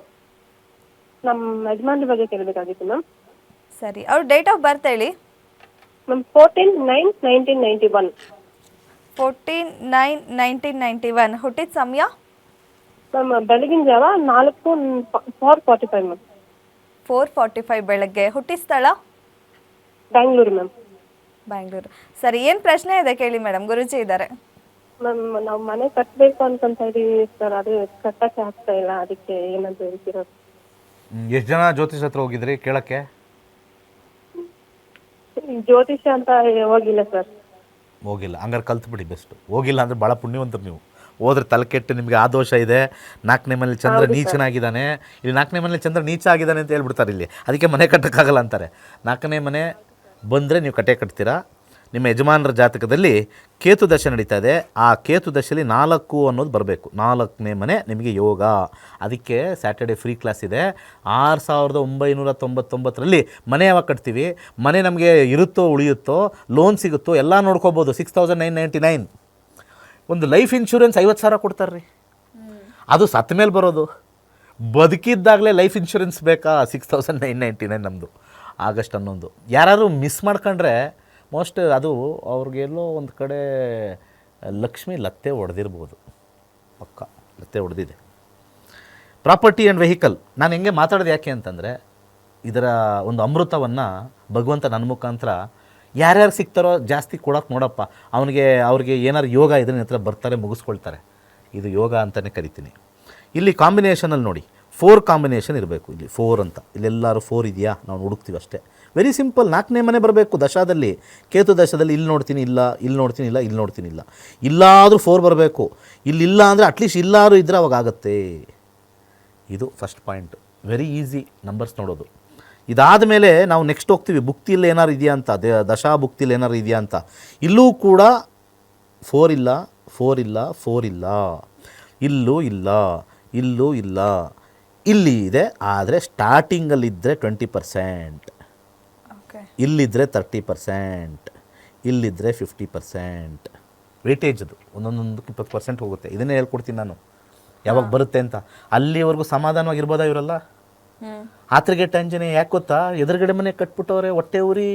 ನಮ್ಮ ಯಜಮಾನ್ರ ಬಗ್ಗೆ ಕೇಳಬೇಕಾಗಿತ್ತು ಮ್ಯಾಮ್ ಸರಿ. ಅವ್ರ ಡೇಟ್ ಆಫ್ ಬರ್ತ್ ಹೇಳಿ. Ma'am fourteen nine nineteen ninety one fourteen nine nineteen ninety one ಹುಟ್ಟಿದ ಸಮಯ ಮ್ಯಾಮ್ ಬೆಳಗಿನ ಜಾವ ನಾಲ್ಕು four forty five ma'am four forty five ಬೆಳಗ್ಗೆ ಹುಟ್ಟಿದ ಸ್ಥಳ? ಬ್ಯಾಂಗ್ಳೂರು ಮ್ಯಾಮ್ ಬ್ಯಾಂಗ್ಳೂರು ಸರಿ ಏನು ಪ್ರಶ್ನೆ ಇದೆ ಕೇಳಿ ಮೇಡಮ್ ಗುರುಜಿ ಇದ್ದಾರೆ. ಮ್ಯಾಮ್ ನಾವು ಮನೆ ಕಟ್ಟಬೇಕು ಅಂತ ಇದೀವಿ ಸರ್ ಅದು ಕಟ್ಟಕ್ಕೆ ಆಗ್ತಾ ಇಲ್ಲ. ಅದಕ್ಕೆ ಏನಂತ ಹೇಳ್ತೀರಾ? ಎಷ್ಟು ಜನ ಜ್ಯೋತಿಷ್ ಹತ್ರ ಹೋಗಿದ್ರಿ ಕೇಳಕ್ಕೆ? ಜ್ಯೋತಿಷ್ಯ ಅಂತ ಹೋಗಿಲ್ಲ ಸರ್. ಹೋಗಿಲ್ಲ. ಹಂಗಾರೆ ಕಲ್ತ್ಬಿಡಿ ಬೆಸ್ಟ್ ಹೋಗಿಲ್ಲ ಅಂದ್ರೆ ಭಾಳ ಪುಣ್ಯವಂತರು ನೀವು. ಹೋದ್ರೆ ತಲೆ ಕೆಟ್ಟು ನಿಮಗೆ ಆ ದೋಷ ಇದೆ. ನಾಲ್ಕನೇ ಮನೇಲಿ ಚಂದ್ರ ನೀಚನಾಗಿದ್ದಾನೆ. ಇಲ್ಲಿ ನಾಲ್ಕನೇ ಮನೇಲಿ ಚಂದ್ರ ನೀಚ ಆಗಿದ್ದಾನೆ ಅಂತ ಹೇಳ್ಬಿಡ್ತಾರೆ ಇಲ್ಲಿ. ಅದಕ್ಕೆ ಮನೆ ಕಟ್ಟೋಕ್ಕಾಗಲ್ಲ ಅಂತಾರೆ. ನಾಲ್ಕನೇ ಮನೆ ಬಂದರೆ ನೀವು ಕಟ್ಟೆ ಕಟ್ತೀರಾ? ನಿಮ್ಮ ಯಜಮಾನರ ಜಾತಕದಲ್ಲಿ ಕೇತು ದಶೆ ನಡೀತಾ ಇದೆ ಆ ಕೇತು ದಶೆಯಲ್ಲಿ ನಾಲ್ಕು ಅನ್ನೋದು ಬರಬೇಕು. ನಾಲ್ಕನೇ ಮನೆ ನಿಮಗೆ ಯೋಗ. ಅದಕ್ಕೆ ಸ್ಯಾಟರ್ಡೆ ಫ್ರೀ ಕ್ಲಾಸ್ ಇದೆ. ಆರು ಸಾವಿರದ ಒಂಬೈನೂರ ತೊಂಬತ್ತೊಂಬತ್ತರಲ್ಲಿ ಮನೆ ಯಾವಾಗ ಕಟ್ತೀವಿ? ಮನೆ ನಮಗೆ ಇರುತ್ತೋ ಉಳಿಯುತ್ತೋ ಲೋನ್ ಸಿಗುತ್ತೋ ಎಲ್ಲ ನೋಡ್ಕೋಬೋದು. Six thousand nine ninety nine ಒಂದು ಲೈಫ್ ಇನ್ಶೂರೆನ್ಸ್ ಐವತ್ತು ಸಾವಿರ ಕೊಡ್ತಾರೆ ರೀ ಅದು ಸತ್ತ ಮೇಲೆ ಬರೋದು. ಬದುಕಿದ್ದಾಗಲೇ ಲೈಫ್ ಇನ್ಶೂರೆನ್ಸ್ ಬೇಕಾ? Six thousand nine ninety nine ನಮ್ಮದು ಆಗಸ್ಟ್ ಹನ್ನೊಂದು. ಯಾರಾದರೂ ಮಿಸ್ ಮಾಡ್ಕೊಂಡ್ರೆ ಮೋಸ್ಟ್ ಅದು ಅವ್ರಿಗೆಲ್ಲೋ ಒಂದು ಕಡೆ ಲಕ್ಷ್ಮಿ ಲತ್ತೆ ಹೊಡೆದಿರ್ಬೋದು. ಪಕ್ಕ ಲತ್ತೆ ಹೊಡೆದಿದೆ. ಪ್ರಾಪರ್ಟಿ ಆ್ಯಂಡ್ ವೆಹಿಕಲ್, ನಾನು ಹೆಂಗೆ ಮಾತಾಡೋದು ಯಾಕೆ ಅಂತಂದರೆ, ಇದರ ಒಂದು ಅಮೃತವನ್ನು ಭಗವಂತ ನನ್ನ ಮುಖಾಂತರ ಯಾರ್ಯಾರು ಸಿಗ್ತಾರೋ ಜಾಸ್ತಿ ಕೊಡೋಕೆ ನೋಡಪ್ಪ. ಅವನಿಗೆ, ಅವ್ರಿಗೆ ಏನಾರು ಯೋಗ ಇದ್ರೆ ನನ್ನ ಹತ್ರ ಬರ್ತಾರೆ, ಮುಗಿಸ್ಕೊಳ್ತಾರೆ. ಇದು ಯೋಗ ಅಂತಲೇ ಕರಿತೀನಿ. ಇಲ್ಲಿ ಕಾಂಬಿನೇಷನಲ್ಲಿ ನೋಡಿ ಫೋರ್ ಕಾಂಬಿನೇಷನ್ ಇರಬೇಕು. ಇಲ್ಲಿ ಫೋರ್ ಅಂತ. ಇಲ್ಲೆಲ್ಲರೂ ಫೋರ್ ಇದೆಯಾ? ನಾವು ಹುಡುಕ್ತೀವಿ ಅಷ್ಟೇ. ವೆರಿ ಸಿಂಪಲ್ ನಾಲ್ಕನೇ ಮನೆ ಬರಬೇಕು ದಶಾದಲ್ಲಿ. ಕೇತು ದಶದಲ್ಲಿ ಇಲ್ಲಿ ನೋಡ್ತೀನಿ, ಇಲ್ಲ, ಇಲ್ಲಿ ನೋಡ್ತೀನಿ, ಇಲ್ಲ, ಇಲ್ಲಿ ನೋಡ್ತೀನಿ, ಇಲ್ಲ. ಇಲ್ಲಾದರೂ ಫೋರ್ ಬರಬೇಕು. ಇಲ್ಲಿಲ್ಲ ಅಂದರೆ ಅಟ್ಲೀಸ್ಟ್ ಇಲ್ಲಾರು ಇದ್ದರೆ ಅವಾಗ ಆಗುತ್ತೆ. ಇದು first point very easy numbers ನೋಡೋದು. ಇದಾದ ಮೇಲೆ ನಾವು ನೆಕ್ಸ್ಟ್ ಹೋಗ್ತೀವಿ. ಬುಕ್ತಿಯಲ್ಲಿ ಏನಾರು ಇದೆಯಾ ಅಂತ, ದೇ, ದಶಾ ಬುಕ್ತಿಯಲ್ಲಿ ಏನಾರು ಇದೆಯಾ ಅಂತ. ಇಲ್ಲೂ ಕೂಡ ಫೋರ್ ಇಲ್ಲ ಫೋರ್ ಇಲ್ಲ ಫೋರ್ ಇಲ್ಲ. ಇಲ್ಲೂ ಇಲ್ಲ ಇಲ್ಲೂ ಇಲ್ಲ. ಇಲ್ಲಿ ಇದೆ, ಆದರೆ ಸ್ಟಾರ್ಟಿಂಗಲ್ಲಿದ್ದರೆ ಟ್ವೆಂಟಿ ಪರ್ಸೆಂಟ್ ಇಲ್ಲಿದ್ದರೆ ತರ್ಟಿ ಪರ್ಸೆಂಟ್ ಇಲ್ಲಿದ್ದರೆ ಫಿಫ್ಟಿ ಪರ್ಸೆಂಟ್ ವೇಟೇಜ್ ಅದು ಒಂದೊಂದೊಂದಕ್ಕೆ ಇಪ್ಪತ್ತು ಪರ್ಸೆಂಟ್ ಹೋಗುತ್ತೆ. ಇದನ್ನೇ ಹೇಳ್ಕೊಡ್ತೀನಿ ನಾನು. ಯಾವಾಗ ಬರುತ್ತೆ ಅಂತ. ಅಲ್ಲಿವರೆಗೂ ಸಮಾಧಾನವಾಗಿರ್ಬೋದಾ ಇವರೆಲ್ಲ? ಆತ್ರಿಗೆ ಟೆನ್ಷನ್ ಯಾಕೆ ಗೊತ್ತಾ? ಎದುರುಗಡೆ ಮನೆ ಕಟ್ಬಿಟ್ಟವ್ರೆ ಹೊಟ್ಟೆ ಉರಿ.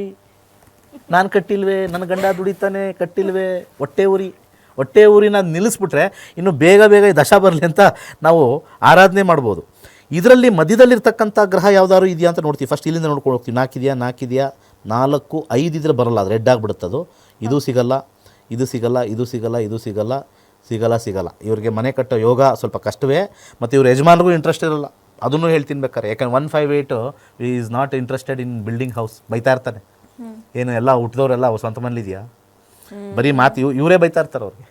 ನಾನು ಕಟ್ಟಿಲ್ವೇ ನನ್ನ ಗಂಡ ದುಡಿತಾನೆ ಕಟ್ಟಿಲ್ವೇ. ಹೊಟ್ಟೆ ಉರಿ. ಹೊಟ್ಟೆ ಊರಿನ ನಿಲ್ಲಿಸ್ಬಿಟ್ರೆ ಇನ್ನು ಬೇಗ ಬೇಗ ದಶ ಬರಲಿ ಅಂತ ನಾವು ಆರಾಧನೆ ಮಾಡ್ಬೋದು. ಇದರಲ್ಲಿ ಮಧ್ಯದಲ್ಲಿರ್ತಕ್ಕಂಥ ಗ್ರಹ ಯಾವ್ದಾದ್ರು ಇದೆಯಾ ಅಂತ ನೋಡ್ತೀವಿ. ಫಸ್ಟ್ ಇಲ್ಲಿಂದ ನೋಡ್ಕೊಂಡು ಹೋಗ್ತೀವಿ. ನಾಲ್ಕಿದೆಯಾ ನಾಲ್ಕಿದೆಯಾ ನಾಲ್ಕು ಐದು ಇದ್ರೆ ಬರಲ್ಲ. ಅದು ರೆಡ್ ಆಗಿಬಿಡುತ್ತೆ ಅದು. ಇದು ಸಿಗಲ್ಲ ಇದು ಸಿಗಲ್ಲ ಇದು ಸಿಗಲ್ಲ ಇದು ಸಿಗಲ್ಲ ಸಿಗಲ್ಲ ಸಿಗಲ್ಲ. ಇವರಿಗೆ ಮನೆ ಕಟ್ಟೋ ಯೋಗ ಸ್ವಲ್ಪ ಕಷ್ಟವೇ. ಮತ್ತು ಇವ್ರ ಯಜಮಾನ್ರಿಗೂ ಇಂಟ್ರೆಸ್ಟ್ ಇರಲ್ಲ. ಅದನ್ನು ಹೇಳ್ತೀನಿ ಬೇಕಾರೆ ಯಾಕಂದ್ರೆ one five eight is not interested in building house ಬೈತಾ ಇರ್ತಾನೆ. ಏನು ಎಲ್ಲ ಹುಟ್ಟಿದವರೆಲ್ಲ ಅವ್ರು ಸ್ವಂತ ಮನೇಲಿದೆಯಾ ಬರೀ ಮಾತು ಇವ್ ಇವರೇ ಬೈತಾ ಇರ್ತಾರೆ ಅವ್ರಿಗೆ.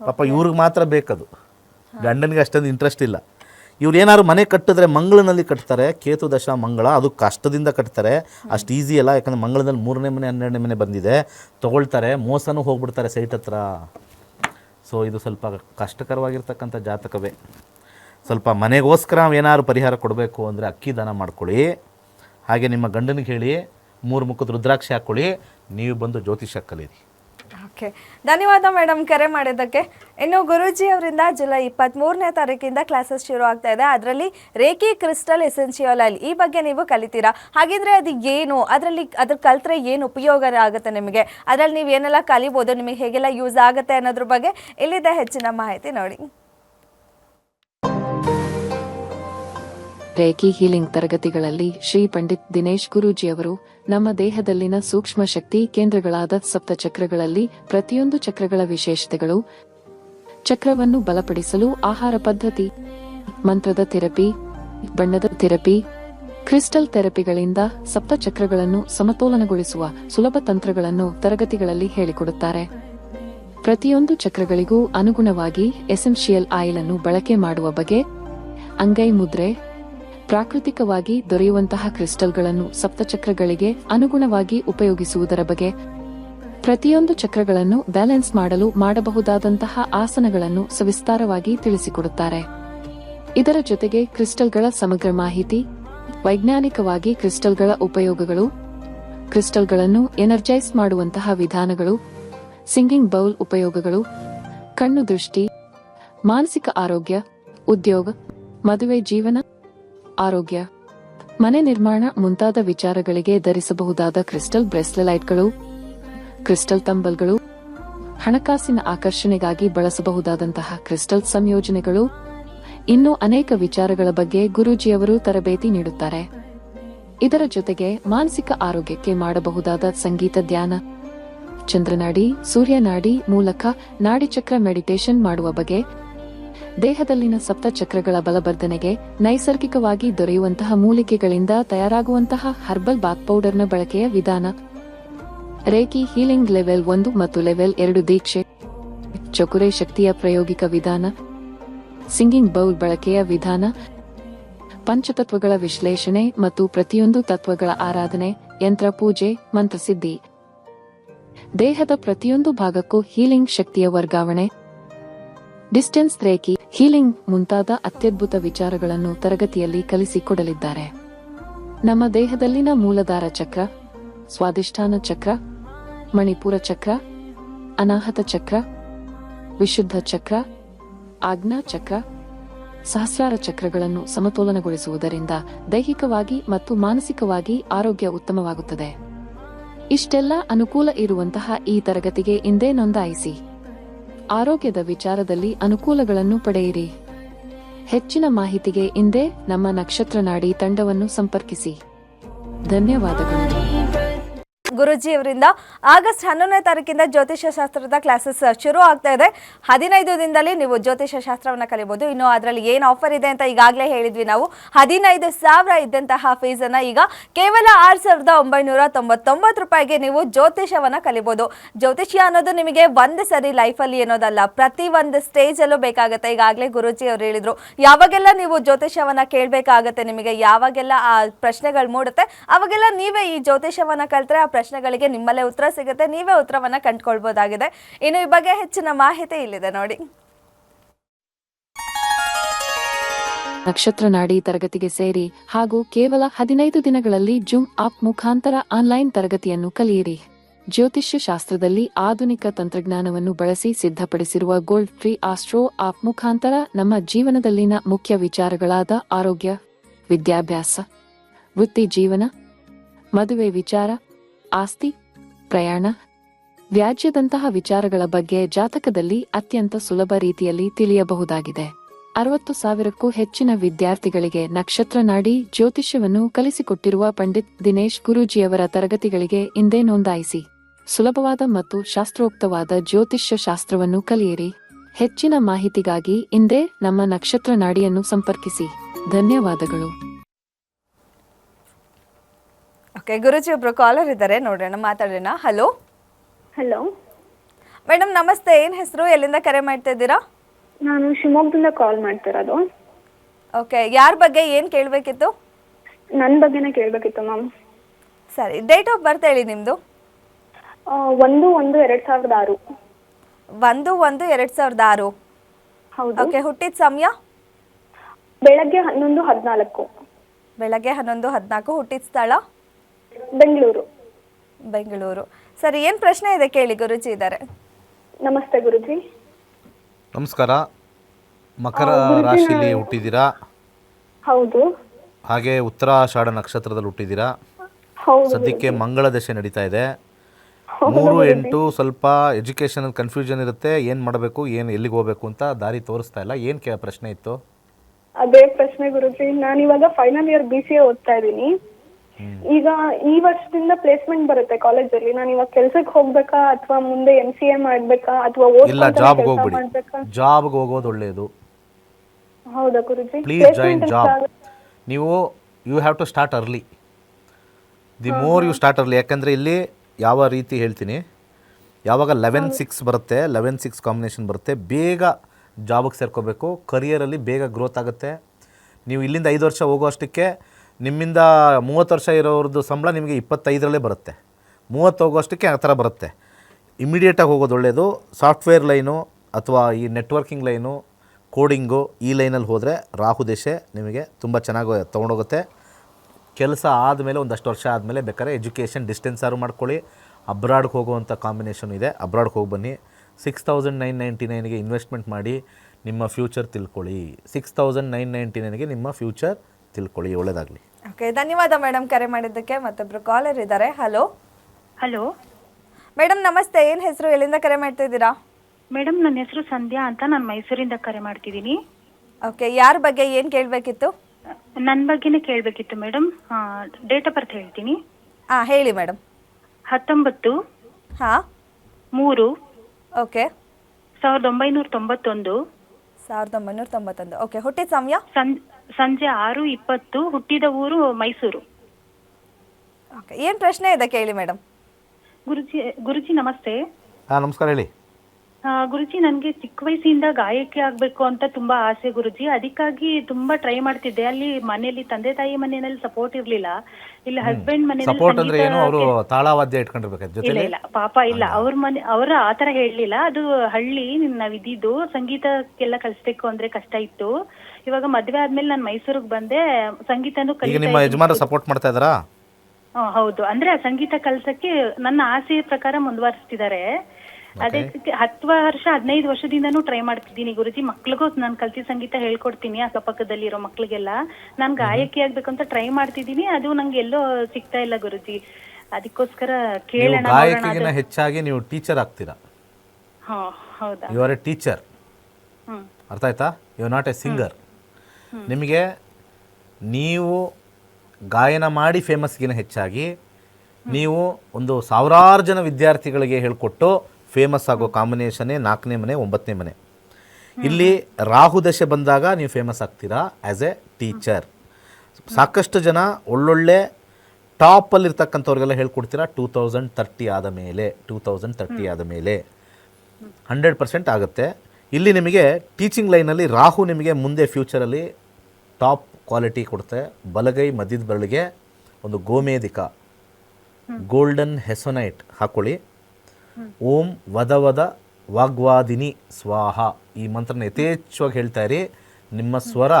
ಪಾಪ ಇವ್ರಿಗೆ ಮಾತ್ರ ಬೇಕದು. ಗಂಡನಿಗೆ ಅಷ್ಟೊಂದು ಇಂಟ್ರೆಸ್ಟ್ ಇಲ್ಲ. ಇವ್ರು ಏನಾದ್ರು ಮನೆ ಕಟ್ಟಿದ್ರೆ ಮಂಗಳನಲ್ಲಿ ಕಟ್ತಾರೆ, ಕೇತು ದಶ, ಮಂಗಳ, ಅದು ಕಷ್ಟದಿಂದ ಕಟ್ತಾರೆ. ಅಷ್ಟು ಈಸಿ ಅಲ್ಲ, ಯಾಕಂದ್ರೆ ಮಂಗಳದಲ್ಲಿ ಮೂರನೇ ಮನೆ, ಹನ್ನೆರಡನೇ ಮನೆ ಬಂದಿದೆ. ತೊಗೊಳ್ತಾರೆ, ಮೋಸನೂ ಹೋಗ್ಬಿಡ್ತಾರೆ ಸೈಟ್ ಹತ್ರ. ಸೊ ಇದು ಸ್ವಲ್ಪ ಕಷ್ಟಕರವಾಗಿರ್ತಕ್ಕಂಥ ಜಾತಕವೇ. ಸ್ವಲ್ಪ ಮನೆಗೋಸ್ಕರ ಏನಾದ್ರು ಪರಿಹಾರ ಕೊಡಬೇಕು ಅಂದರೆ ಅಕ್ಕಿ ದಾನ ಮಾಡ್ಕೊಳ್ಳಿ. ಹಾಗೆ ನಿಮ್ಮ ಗಂಡನಿಗೆ ಹೇಳಿ, ಮೂರು ಮುಖದ ರುದ್ರಾಕ್ಷಿ ಹಾಕ್ಕೊಳ್ಳಿ. ನೀವು ಬಂದು ಜ್ಯೋತಿಷ್ಯ ಕಲೀರಿ ಓಕೆ. ಧನ್ಯವಾದ ಮೇಡಮ್ ಕರೆ ಮಾಡಿದ್ದಕ್ಕೆ. ಇನ್ನು ಗುರೂಜಿ ಅವರಿಂದ ಜುಲೈ ಇಪ್ಪತ್ತ್ಮೂರನೇ ತಾರೀಕಿಂದ ಕ್ಲಾಸಸ್ ಶುರು ಆಗ್ತಾ ಇದೆ. ಅದರಲ್ಲಿ ರೇಖಿ ಕ್ರಿಸ್ಟಲ್ ಎಸೆನ್ಷಿಯಲ್ ಆಯಿಲ್ ಈ ಬಗ್ಗೆ ನೀವು ಕಲಿತೀರಾ? ಹಾಗಿದ್ರೆ ಅದು ಏನು? ಅದರಲ್ಲಿ ಅದ್ರ ಕಲ್ತ್ರೆ ಏನು ಉಪಯೋಗ ಆಗುತ್ತೆ ನಿಮಗೆ? ಅದರಲ್ಲಿ ನೀವು ಏನೆಲ್ಲ ಕಲಿಬೋದು? ನಿಮಗೆ ಹೇಗೆಲ್ಲ ಯೂಸ್ ಆಗುತ್ತೆ ಅನ್ನೋದ್ರ ಬಗ್ಗೆ ಇಲ್ಲಿದೆ ಹೆಚ್ಚಿನ ಮಾಹಿತಿ ನೋಡಿ. ರೇಖಿ ಹೀಲಿಂಗ್ ತರಗತಿಗಳಲ್ಲಿ ಶ್ರೀ ಪಂಡಿತ್ ದಿನೇಶ್ ಗುರೂಜಿಯವರು ನಮ್ಮ ದೇಹದಲ್ಲಿನ ಸೂಕ್ಷ್ಮ ಶಕ್ತಿ ಕೇಂದ್ರಗಳಾದ ಸಪ್ತ ಚಕ್ರಗಳಲ್ಲಿ ಪ್ರತಿಯೊಂದು ಚಕ್ರಗಳ ವಿಶೇಷತೆಗಳು, ಚಕ್ರವನ್ನು ಬಲಪಡಿಸಲು ಆಹಾರ ಪದ್ಧತಿ, ಮಂತ್ರದ ಥೆರಪಿ, ಬಣ್ಣದ ಥೆರಪಿ, ಕ್ರಿಸ್ಟಲ್ ಥೆರಪಿಗಳಿಂದ ಸಪ್ತ ಚಕ್ರಗಳನ್ನು ಸಮತೋಲನಗೊಳಿಸುವ ಸುಲಭ ತಂತ್ರಗಳನ್ನು ತರಗತಿಗಳಲ್ಲಿ ಹೇಳಿಕೊಡುತ್ತಾರೆ. ಪ್ರತಿಯೊಂದು ಚಕ್ರಗಳಿಗೂ ಅನುಗುಣವಾಗಿ ಎಸೆನ್ಷಿಯಲ್ ಆಯಿಲ್ ಅನ್ನು ಬಳಕೆ ಮಾಡುವ ಬಗೆ, ಅಂಗೈ ಮುದ್ರೆ ಪ್ರಾಕೃತಿಕವಾಗಿ ದೊರೆಯುವಂತಹ ಕ್ರಿಸ್ಟಲ್ಗಳನ್ನು ಸಪ್ತಚಕ್ರಗಳಿಗೆ ಅನುಗುಣವಾಗಿ ಉಪಯೋಗಿಸುವುದರ ಬಗ್ಗೆ ಪ್ರತಿಯೊಂದು ಚಕ್ರಗಳನ್ನು ಬ್ಯಾಲೆನ್ಸ್ ಮಾಡಲು ಮಾಡಬಹುದಾದಂತಹ ಆಸನಗಳನ್ನು ಸವಿಸ್ತಾರವಾಗಿ ತಿಳಿಸಿಕೊಡುತ್ತಾರೆ. ಇದರ ಜೊತೆಗೆ ಕ್ರಿಸ್ಟಲ್ಗಳ ಸಮಗ್ರ ಮಾಹಿತಿ, ವೈಜ್ಞಾನಿಕವಾಗಿ ಕ್ರಿಸ್ಟಲ್ಗಳ ಉಪಯೋಗಗಳು, ಕ್ರಿಸ್ಟಲ್ಗಳನ್ನು ಎನರ್ಜೈಸ್ ಮಾಡುವಂತಹ ವಿಧಾನಗಳು, ಸಿಂಗಿಂಗ್ ಬೌಲ್ ಉಪಯೋಗಗಳು, ಕಣ್ಣು ದೃಷ್ಟಿ, ಮಾನಸಿಕ ಆರೋಗ್ಯ, ಉದ್ಯೋಗ, ಮದುವೆ ಜೀವನ ಆರೋಗ್ಯ. ಮನೆ ನಿರ್ಮಾಣ ಮುಂತಾದ ವಿಚಾರಗಳಿಗೆ ಧರಿಸಬಹುದಾದ ಕ್ರಿಸ್ಟಲ್ ಬ್ರೆಸ್ಲೆಲೈಟ್ಗಳು, ಕ್ರಿಸ್ಟಲ್ ತಂಬಲ್ಗಳು, ಹಣಕಾಸಿನ ಆಕರ್ಷಣೆಗಾಗಿ ಬಳಸಬಹುದಾದಂತಹ ಕ್ರಿಸ್ಟಲ್ ಸಂಯೋಜನೆಗಳು, ಇನ್ನೂ ಅನೇಕ ವಿಚಾರಗಳ ಬಗ್ಗೆ ಗುರೂಜಿಯವರು ತರಬೇತಿ ನೀಡುತ್ತಾರೆ. ಇದರ ಜೊತೆಗೆ ಮಾನಸಿಕ ಆರೋಗ್ಯಕ್ಕೆ ಮಾಡಬಹುದಾದ ಸಂಗೀತ ಧ್ಯಾನ, ಚಂದ್ರನಾಡಿ, ಸೂರ್ಯನಾಡಿ ಮೂಲಕ ನಾಡಿಚಕ್ರ ಮೆಡಿಟೇಷನ್ ಮಾಡುವ ಬಗೆ ದೇಹದಲ್ಲಿನ ಸಪ್ತ ಚಕ್ರಗಳ ಬಲವರ್ಧನೆಗೆ ನೈಸರ್ಗಿಕವಾಗಿ ದೊರೆಯುವಂತಹ ಮೂಲಿಕೆಗಳಿಂದ ತಯಾರಾಗುವಂತಹ ಹರ್ಬಲ್ ಬಾತ್ ಪೌಡರ್ನ ಬಳಕೆಯ ವಿಧಾನ. ರೇಖಿ ಹೀಲಿಂಗ್ ಲೆವೆಲ್ ಒಂದು ಮತ್ತು ಲೆವೆಲ್ ಎರಡು ದೀಕ್ಷೆ. ಚಕುರೆ ಶಕ್ತಿಯ ಪ್ರಾಯೋಗಿಕ ವಿಧಾನ. ಸಿಂಗಿಂಗ್ ಬೌಲ್ ಬಳಕೆಯ ವಿಧಾನ. ಪಂಚತತ್ವಗಳ ವಿಶ್ಲೇಷಣೆ ಮತ್ತು ಪ್ರತಿಯೊಂದು ತತ್ವಗಳ ಆರಾಧನೆ, ಯಂತ್ರ ಪೂಜೆ, ಮಂತ್ರಸಿದ್ಧಿ. ದೇಹದ ಪ್ರತಿಯೊಂದು ಭಾಗಕ್ಕೂ ಹೀಲಿಂಗ್ ಶಕ್ತಿಯ ವರ್ಗಾವಣೆ. ಡಿಸ್ಟೆನ್ಸ್ ರೇಖಿ, ಹೀಲಿಂಗ್ ಮುಂತಾದ ಅತ್ಯದ್ಭುತ ವಿಚಾರಗಳನ್ನು ತರಗತಿಯಲ್ಲಿ ಕಲಿಸಿಕೊಡಲಿದ್ದಾರೆ. ನಮ್ಮ ದೇಹದಲ್ಲಿನ ಮೂಲಧಾರ ಚಕ್ರ ಸ್ವಾದಿಷ್ಠಾನ ಚಕ್ರ, ಮಣಿಪುರ ಚಕ್ರ, ಅನಾಹತ ಚಕ್ರ, ವಿಶುದ್ಧ ಚಕ್ರ, ಆಜ್ಞಾ ಚಕ್ರ, ಸಹಸ್ರಾರ ಚಕ್ರಗಳನ್ನು ಸಮತೋಲನಗೊಳಿಸುವುದರಿಂದ ದೈಹಿಕವಾಗಿ ಮತ್ತು ಮಾನಸಿಕವಾಗಿ ಆರೋಗ್ಯ ಉತ್ತಮವಾಗುತ್ತದೆ. ಇಷ್ಟೆಲ್ಲ ಅನುಕೂಲ ಇರುವಂತಹ ಈ ತರಗತಿಗೆ ಇಂದೇ ನೋಂದಾಯಿಸಿ. ಆರೋಗ್ಯದ ವಿಚಾರದಲ್ಲಿ ಅನುಕೂಲಗಳನ್ನು ಪಡೆಯಿರಿ. ಹೆಚ್ಚಿನ ಮಾಹಿತಿಗೆ ಇಂದೇ ನಮ್ಮ ನಕ್ಷತ್ರ ನಾಡಿ ತಂಡವನ್ನು ಸಂಪರ್ಕಿಸಿ. ಧನ್ಯವಾದಗಳು. ಗುರುಜಿ ಅವರಿಂದ ಆಗಸ್ಟ್ ಹನ್ನೊಂದನೇ ತಾರೀಕಿಂದ ಜ್ಯೋತಿಷ್ಯ ಶಾಸ್ತ್ರದ ಕ್ಲಾಸಸ್ ಶುರು ಆಗ್ತಾ ಇದೆ. ಹದಿನೈದು ದಿನದಲ್ಲಿ ನೀವು ಜ್ಯೋತಿಷ್ಯ ಶಾಸ್ತ್ರವನ್ನು ಕಲಿಬಹುದು ಇನ್ನು ಅದರಲ್ಲಿ ಏನು ಆಫರ್ ಇದೆ ಅಂತ ಈಗಾಗಲೇ ಹೇಳಿದ್ವಿ ನಾವು. ಹದಿನೈದು ಸಾವಿರ ಇದ್ದಂತಹ ಫೀಸನ್ನು ಈಗ ಕೇವಲ ಆರು ಸಾವಿರದ ಒಂಬೈನೂರ ತೊಂಬತ್ತೊಂಬತ್ತು ರೂಪಾಯಿಗೆ ನೀವು ಜ್ಯೋತಿಷವನ್ನು ಕಲಿಬಹುದು ಜ್ಯೋತಿಷ್ಯ ಅನ್ನೋದು ನಿಮಗೆ ಒಂದು ಸರಿ ಲೈಫಲ್ಲಿ ಅನ್ನೋದಲ್ಲ, ಪ್ರತಿ ಒಂದು ಸ್ಟೇಜಲ್ಲೂ ಬೇಕಾಗುತ್ತೆ. ಈಗಾಗಲೇ ಗುರುಜಿ ಅವರು ಹೇಳಿದ್ರು, ಯಾವಾಗೆಲ್ಲ ನೀವು ಜ್ಯೋತಿಷ್ಯವನ್ನ ಕೇಳಬೇಕಾಗತ್ತೆ ನಿಮಗೆ, ಯಾವಾಗೆಲ್ಲ ಆ ಪ್ರಶ್ನೆಗಳು ಮೂಡುತ್ತೆ, ಅವಾಗೆಲ್ಲ ನೀವೇ ಈ ಜ್ಯೋತಿಷ್ಯವನ್ನು ಕಲ್ತ್ರೆ ಆ ಪ್ರಶ್ನೆಗಳಿಗೆ ನಿಮ್ಮಲ್ಲೇ ಉತ್ತರ ಸಿಗುತ್ತೆ. ನೀವೇ ಉತ್ತರವನ್ನ ಕಂಡುಕೊಳ್ಬೋದಾಗಿದೆ. ಇನ್ನು ಈ ಬಗ್ಗೆ ಹೆಚ್ಚಿನ ಮಾಹಿತಿ ಇಲ್ಲಿದೆ ನೋಡಿ. ನಕ್ಷತ್ರ ನಾಡಿ ತರಗತಿಗೆ ಸೇರಿ ಹಾಗೂ ಕೇವಲ ಹದಿನೈದು ದಿನಗಳಲ್ಲಿ ಜೂಮ್ ಆಪ್ ಮುಖಾಂತರ ಆನ್ಲೈನ್ ತರಗತಿಯನ್ನು ಕಲಿಯಿರಿ. ಜ್ಯೋತಿಷ್ಯ ಶಾಸ್ತ್ರದಲ್ಲಿ ಆಧುನಿಕ ತಂತ್ರಜ್ಞಾನವನ್ನು ಬಳಸಿ ಸಿದ್ಧಪಡಿಸಿರುವ ಗೋಲ್ಡ್ ಫ್ರೀ ಆಸ್ಟ್ರೋ ಆಪ್ ಮುಖಾಂತರ ನಮ್ಮ ಜೀವನದಲ್ಲಿನ ಮುಖ್ಯ ವಿಚಾರಗಳಾದ ಆರೋಗ್ಯ, ವಿದ್ಯಾಭ್ಯಾಸ, ವೃತ್ತಿ ಜೀವನ, ಮದುವೆ ವಿಚಾರ ಆಸ್ತಿ, ಪ್ರಯಾಣ, ವ್ಯಾಜ್ಯದಂತಹ ವಿಚಾರಗಳ ಬಗ್ಗೆ ಜಾತಕದಲ್ಲಿ ಅತ್ಯಂತ ಸುಲಭ ರೀತಿಯಲ್ಲಿ ತಿಳಿಯಬಹುದಾಗಿದೆ. ಅರವತ್ತು ಸಾವಿರಕ್ಕೂ ಹೆಚ್ಚಿನ ವಿದ್ಯಾರ್ಥಿಗಳಿಗೆ ನಕ್ಷತ್ರ ನಾಡಿ ಜ್ಯೋತಿಷ್ಯವನ್ನು ಕಲಿಸಿಕೊಟ್ಟಿರುವ ಪಂಡಿತ್ ದಿನೇಶ್ ಗುರೂಜಿಯವರ ತರಗತಿಗಳಿಗೆ ಇಂದೇ ನೋಂದಾಯಿಸಿ. ಸುಲಭವಾದ ಮತ್ತು ಶಾಸ್ತ್ರೋಕ್ತವಾದ ಜ್ಯೋತಿಷ್ಯ ಶಾಸ್ತ್ರವನ್ನು ಕಲಿಯಿರಿ. ಹೆಚ್ಚಿನ ಮಾಹಿತಿಗಾಗಿ ಇಂದೇ ನಮ್ಮ ನಕ್ಷತ್ರ ನಾಡಿಯನ್ನು ಸಂಪರ್ಕಿಸಿ. ಧನ್ಯವಾದಗಳು. ಓಕೆ ಗುರುಜಿ ಒಬ್ರು ಕಾಲರ್ ಇದ್ದಾರೆ ನೋಡೋಣ ಮಾತಾಡೋಣ ಹಲೋ ಹಲೋ ಮೇಡಮ್ ನಮಸ್ತೆ ಏನು ಹೆಸರು ಎಲ್ಲಿಂದ ಕರೆ ಮಾಡ್ತಾ ಇದ್ದೀರಾ? ನಾನು ಶಿವಮೊಗ್ಗದಿಂದ ಕಾಲ್ ಮಾಡ್ತಿರೋದು. ಓಕೆ ಯಾರ ಬಗ್ಗೆ ಏನು ಕೇಳಬೇಕಿತ್ತು? ನನ್ನ ಬಗ್ಗೆನೇ ಕೇಳಬೇಕಿತ್ತು ಮ್ಯಾಮ್ ಸರಿ ಡೇಟ್ ಆಫ್ ಬರ್ತ್ ಹೇಳಿ ನಿಮ್ಮದು ಒಂದು ಒಂದು ಎರಡು ಸಾವಿರದ ಆರು. ಒಂದು ಒಂದು ಎರಡು ಸಾವಿರದ ಆರು. ಹೌದು. ಓಕೆ ಹುಟ್ಟಿದ ಸಮಯ? ಬೆಳಗ್ಗೆ ಹನ್ನೊಂದು ಹದಿನಾಲ್ಕು. ಬೆಳಗ್ಗೆ ಹನ್ನೊಂದು ಹದಿನಾಲ್ಕು ಹುಟ್ಟಿದ ಸ್ಥಳ? ಬೆಂಗಳೂರು. ಬೆಂಗಳೂರು. ಸರಿ ಏನು ಪ್ರಶ್ನೆ ಇದೆ ಕೇಳಿ ಗುರುಜಿ ಇದ್ದಾರೆ ನಮಸ್ತೆ ಗುರುಜಿ. ನಮಸ್ಕಾರ. ಮಕರ ರಾಶಿಯಲ್ಲಿ ಹುಟ್ಟಿದ್ದೀರಾ? ಹೌದು. ಹಾಗೆ ಉತ್ತರಾಷಾಢ ನಕ್ಷತ್ರದಲ್ಲಿ ಹುಟ್ಟಿದ್ದೀರಾ? ಹೌದು ಸದ್ಯಕ್ಕೆ ಮಂಗಳ ದಶೆ ನಡೀತಾ ಇದೆ. ಮೂರು ಎಂಟು ಸ್ವಲ್ಪ ಎಜುಕೇಷನ್ ಕನ್ಫ್ಯೂಷನ್ ಇರುತ್ತೆ. ಏನು ಮಾಡಬೇಕು ಏನು ಎಲ್ಲಿಗೆ ಹೋಗಬೇಕು ಅಂತ ದಾರಿ ತೋರಿಸ್ತಾ ಇಲ್ಲ. ಏನು ಕೇ ಪ್ರಶ್ನೆ ಇತ್ತು? ಅದೇ ಪ್ರಶ್ನೆ ಗುರುಜಿ. ನಾನು ಇವಾಗ final year B C A ಓದ್ತಾ ಇದ್ದೀನಿ. ಈಗ ಈ ವರ್ಷದಿಂದ ಪ್ಲೇಸ್ಮೆಂಟ್ ಬರುತ್ತೆ ಕಾಲೇಜಲ್ಲಿ ನಾನು ಇವಾಗ ಕೆಲ್ಸಕ್ಕೆ ಹೋಗ್ಬೇಕಾ ಅಥವಾ ಮುಂದೆ ಎಂ ಸಿ ಎ ಮಾಡ್ಬೇಕಾ ಅಥವಾ ಇಲ್ಲ ಜಾಬ್ಗೆ ಹೋಗ್ಬಿಡಿ. ಮಾಡ್ಬೇಕಾ? ಜಾಬ್ಗೆ ಹೋಗೋದು ಒಳ್ಳೆಯದು ಹೌದಾ ಗುರುಜಿ? ಪ್ಲೀಸ್ ಜಾಯಿನ್ ಜಾಬ್ ನೀವು you have to start early the more you start early ಯಾಕಂದರೆ ಇಲ್ಲಿ ಯಾವ ರೀತಿ ಹೇಳ್ತೀನಿ ಯಾವಾಗ ಲೆವೆನ್ ಸಿಕ್ಸ್ ಬರುತ್ತೆ ಲೆವೆನ್ ಸಿಕ್ಸ್ ಕಾಂಬಿನೇಷನ್ ಬರುತ್ತೆ ಬೇಗ ಜಾಬಿಗೆ ಸೇರ್ಕೋಬೇಕು ಕರಿಯರಲ್ಲಿ ಬೇಗ ಗ್ರೋತ್ ಆಗುತ್ತೆ. ನೀವು ಇಲ್ಲಿಂದ ಐದು ವರ್ಷ ಹೋಗೋ ಅಷ್ಟಕ್ಕೆ ನಿಮ್ಮಿಂದ ಮೂವತ್ತು ವರ್ಷ ಇರೋರದ್ದು ಸಂಬಳ ನಿಮಗೆ ಇಪ್ಪತ್ತೈದರಲ್ಲೇ ಬರುತ್ತೆ. ಮೂವತ್ತು ಹೋಗೋ ಅಷ್ಟಕ್ಕೆ ಆ ಥರ ಬರುತ್ತೆ. ಇಮಿಡಿಯೇಟಾಗಿ ಹೋಗೋದು ಒಳ್ಳೆಯದು ಸಾಫ್ಟ್ವೇರ್ ಲೈನು ಅಥವಾ ಈ ನೆಟ್ವರ್ಕಿಂಗ್ ಲೈನು, ಕೋಡಿಂಗು ಈ ಲೈನಲ್ಲಿ ಹೋದರೆ ರಾಹು ದೇಶೆ ನಿಮಗೆ ತುಂಬ ಚೆನ್ನಾಗಿ ತೊಗೊಂಡೋಗುತ್ತೆ. ಕೆಲಸ ಆದಮೇಲೆ ಒಂದಷ್ಟು ವರ್ಷ ಆದಮೇಲೆ ಬೇಕಾದ್ರೆ ಎಜುಕೇಷನ್ ಡಿಸ್ಟೆನ್ಸಾರು ಮಾಡ್ಕೊಳ್ಳಿ. ಅಬ್ರಾಡ್ಗೆ ಹೋಗುವಂಥ ಕಾಂಬಿನೇಷನ್ ಇದೆ. ಅಬ್ರಾಡ್ಗೆ ಹೋಗಿ ಬನ್ನಿ. ಸಿಕ್ಸ್ ತೌಸಂಡ್ ನೈನ್ ನೈಂಟಿ ನೈನ್ಗೆ ಇನ್ವೆಸ್ಟ್ಮೆಂಟ್ ಮಾಡಿ ನಿಮ್ಮ ಫ್ಯೂಚರ್ ತಿಳ್ಕೊಳ್ಳಿ. ಸಿಕ್ಸ್ ತೌಸಂಡ್ ನೈನ್ ನೈಂಟಿ ನೈನ್ಗೆ ನಿಮ್ಮ ಫ್ಯೂಚರ್ ತಿಳ್ಕೊಳ್ಳಿ ಒಳ್ಳೆಯದಾಗಲಿ ಓಕೆ ಧನ್ಯವಾದ ಮೇಡಮ್ ಕರೆ ಮಾಡಿದ್ದಕ್ಕೆ ಮತ್ತೊಬ್ರು ಕಾಲರ್ ಇದ್ದಾರೆ. ಹಲೋ ಹಲೋ ಮೇಡಮ್ ನಮಸ್ತೆ ಏನು ಹೆಸರು ಎಲ್ಲಿಂದ ಕರೆ ಮಾಡ್ತಾ ಇದ್ದೀರಾ ಮೇಡಮ್ ನನ್ನ ಹೆಸರು ಸಂಧ್ಯಾ ಅಂತ ನಾನು ಮೈಸೂರಿಂದ ಕರೆ ಮಾಡ್ತಿದ್ದೀನಿ. ಓಕೆ ಯಾರ ಬಗ್ಗೆ ಏನು ಕೇಳಬೇಕಿತ್ತು? ನನ್ನ ಬಗ್ಗೆನೇ ಕೇಳಬೇಕಿತ್ತು ಮೇಡಮ್ ಡೇಟ್ ಆಫ್ ಬರ್ತ್ ಹೇಳ್ತೀನಿ. ಹಾಂ ಹೇಳಿ ಮೇಡಮ್ ಹತ್ತೊಂಬತ್ತು ಹಾಂ? ಮೂರು ಓಕೆ ಸಾವಿರದ ಒಂಬೈನೂರ ತೊಂಬತ್ತೊಂದು. ಸಾವಿರದ ಒಂಬೈನೂರ ತೊಂಬತ್ತೊಂದು. ಓಕೆ ಹುಟ್ಟಿದ ಸಮಯ? ಸಂ ಸಂಜೆ ಆರು ಇಪ್ಪತ್ತು ಹುಟ್ಟಿದ ಊರು ಮೈಸೂರು. ಓಕೆ ಏನು ಪ್ರಶ್ನೆ ಇದೆ ಕೇಳಿ ಮೇಡಮ್? ಗುರುಜಿ ಗುರುಜಿ ನಮಸ್ತೆ. ಹಾ ನಮಸ್ಕಾರ ಹೇಳಿ. ಗುರುಜಿ ನನಗೆ ಚಿಕ್ಕ ವಯಸ್ಸಿಂದ ಗಾಯಕಿ ಆಗಬೇಕು ಅಂತ ತುಂಬಾ ಆಸೆ ಗುರುಜಿ. ಅದಕ್ಕಾಗಿ ತುಂಬಾ ಟ್ರೈ ಮಾಡ್ತಿದ್ದೆ. ಅಲ್ಲಿ ಮನೆಯಲ್ಲಿ ತಂದೆ ತಾಯಿ ಮನೆಯಲ್ಲಿ ಸಪೋರ್ಟ್ ಇರ್ಲಿಲ್ಲ. ಇಲ್ಲಿ ಹಸ್ಬೆಂಡ್ ಮನೆಯಲ್ಲಿ ಸಪೋರ್ಟ್ ಅಂದರೆ ಏನು? ಸಂಗೀತ ಅವರು ತಾಳವಾದ್ಯ ಇಟ್ಕೊಂಡಿರ್ಬೇಕು ಇಲ್ಲ ಜೊತೆಲಿ? ಇಲ್ಲ ಪಾಪ ಇಲ್ಲ. ಅವ್ರ ಮನೆ ಅವರ ಆತರ ಹೇಳಲಿಲ್ಲ. ಅದು ಹಳ್ಳಿ ನಾವ್ ಇದ್ದಿದ್ದು. ಸಂಗೀತಕ್ಕೆಲ್ಲ ಕಲಿಸ್ಬೇಕು ಅಂದ್ರೆ ಕಷ್ಟ ಇತ್ತು. ಇವಾಗ ಮದ್ವೆ ಆದ್ಮೇಲೆ ನಾನು ಮೈಸೂರಿಗೆ ಬಂದೆ. ಸಂಗೀತನೂ ಈಗ ನಿಮ್ಮ ಇದ್ದೀನಿ. ಯಜಮಾನರು ಸಪೋರ್ಟ್ ಮಾಡ್ತಾ ಇದ್ದಾರಾ? ಹೌದು. ಅಂದ್ರೆ ಆ ಸಂಗೀತ ಕಲ್ಸಕ್ಕೆ ನನ್ನ ಆಸೆ ಪ್ರಕಾರ ಮುಂದುವರಿಸ್ತಿದ್ದಾರೆ. ಅದಕ್ಕೆ ಹತ್ತು ವರ್ಷ ಹದಿನೈದು ವರ್ಷದಿಂದನೂ ಟ್ರೈ ಮಾಡ್ತಿದ್ದೀನಿ ಗುರುಜಿ. ಮಕ್ಳಿಗೂ ನಾನು ಕಲ್ತಿ ಸಂಗೀತ ಹೇಳ್ಕೊಡ್ತೀನಿ ಅಕ್ಕಪಕ್ಕದಲ್ಲಿ ಇರೋ ಮಕ್ಳಿಗೆಲ್ಲ. ನಾನು ಗಾಯಕಿ ಆಗ್ಬೇಕು ಅಂತ ಟ್ರೈ ಮಾಡ್ತಿದ್ದೀನಿ. ಅದು ನಂಗೆ ಎಲ್ಲೋ ಸಿಗ್ತಾ ಇಲ್ಲ ಗುರುಜಿ. ಅದಕ್ಕೋಸ್ಕರ ಕೇಳೋಣ ಗಾಯಕಿಗಿನ ಹೆಚ್ಚಾಗಿ ನೀವು ಟೀಚರ್ ಆಗ್ತೀರಾ? ಹೌದಾ? ಯು ಆರ್ ಎ ಟೀಚರ್ ಅರ್ಥ ಆಯ್ತಾ? ಯು ನಾಟ್ ಎ ಸಿಂಗರ್ ನಿಮಗೆ ನೀವು ಗಾಯನ ಮಾಡಿ ಫೇಮಸ್ಗಿನ ಹೆಚ್ಚಾಗಿ ನೀವು ಒಂದು ಸಾವಿರಾರು ಜನ ವಿದ್ಯಾರ್ಥಿಗಳಿಗೆ ಹೇಳಿಕೊಟ್ಟು ಫೇಮಸ್ ಆಗೋ ಕಾಂಬಿನೇಷನೇ ನಾಲ್ಕನೇ ಮನೆ ಒಂಬತ್ತನೇ ಮನೆ. ಇಲ್ಲಿ ರಾಹು ದಶೆ ಬಂದಾಗ ನೀವು ಫೇಮಸ್ ಆಗ್ತೀರಾ ಆ್ಯಸ್ ಎ ಟೀಚರ್ ಸಾಕಷ್ಟು ಜನ ಒಳ್ಳೊಳ್ಳೆ ಟಾಪಲ್ಲಿರ್ತಕ್ಕಂಥವ್ರಿಗೆಲ್ಲ ಹೇಳ್ಕೊಡ್ತೀರಾ ಟೂ ತೌಸಂಡ್ ತರ್ಟಿ ಆದ ಮೇಲೆ ಟೂ ತೌಸಂಡ್ ತರ್ಟಿ ಆದ ಮೇಲೆ. ಹಂಡ್ರೆಡ್ ಪರ್ಸೆಂಟ್ ಆಗುತ್ತೆ. ಇಲ್ಲಿ ನಿಮಗೆ ಟೀಚಿಂಗ್ ಲೈನಲ್ಲಿ ರಾಹು ನಿಮಗೆ ಮುಂದೆ ಫ್ಯೂಚರಲ್ಲಿ ಟಾಪ್ ಕ್ವಾಲಿಟಿ ಕೊಡುತ್ತೆ. ಬಲಗೈ ಮಧ್ಯದ ಬರಳಿಗೆ ಒಂದು ಗೋಮೇಧಿಕ ಗೋಲ್ಡನ್ ಹೆಸೊನೈಟ್ ಹಾಕೊಳ್ಳಿ. ಓಂ ವದವದ ವದ ವಾಗ್ವಾದಿನಿ ಸ್ವಾಹ. ಈ ಮಂತ್ರನ ಯಥೇಚ್ಛವಾಗಿ ಹೇಳ್ತಾ ಇರಿ. ನಿಮ್ಮ ಸ್ವರ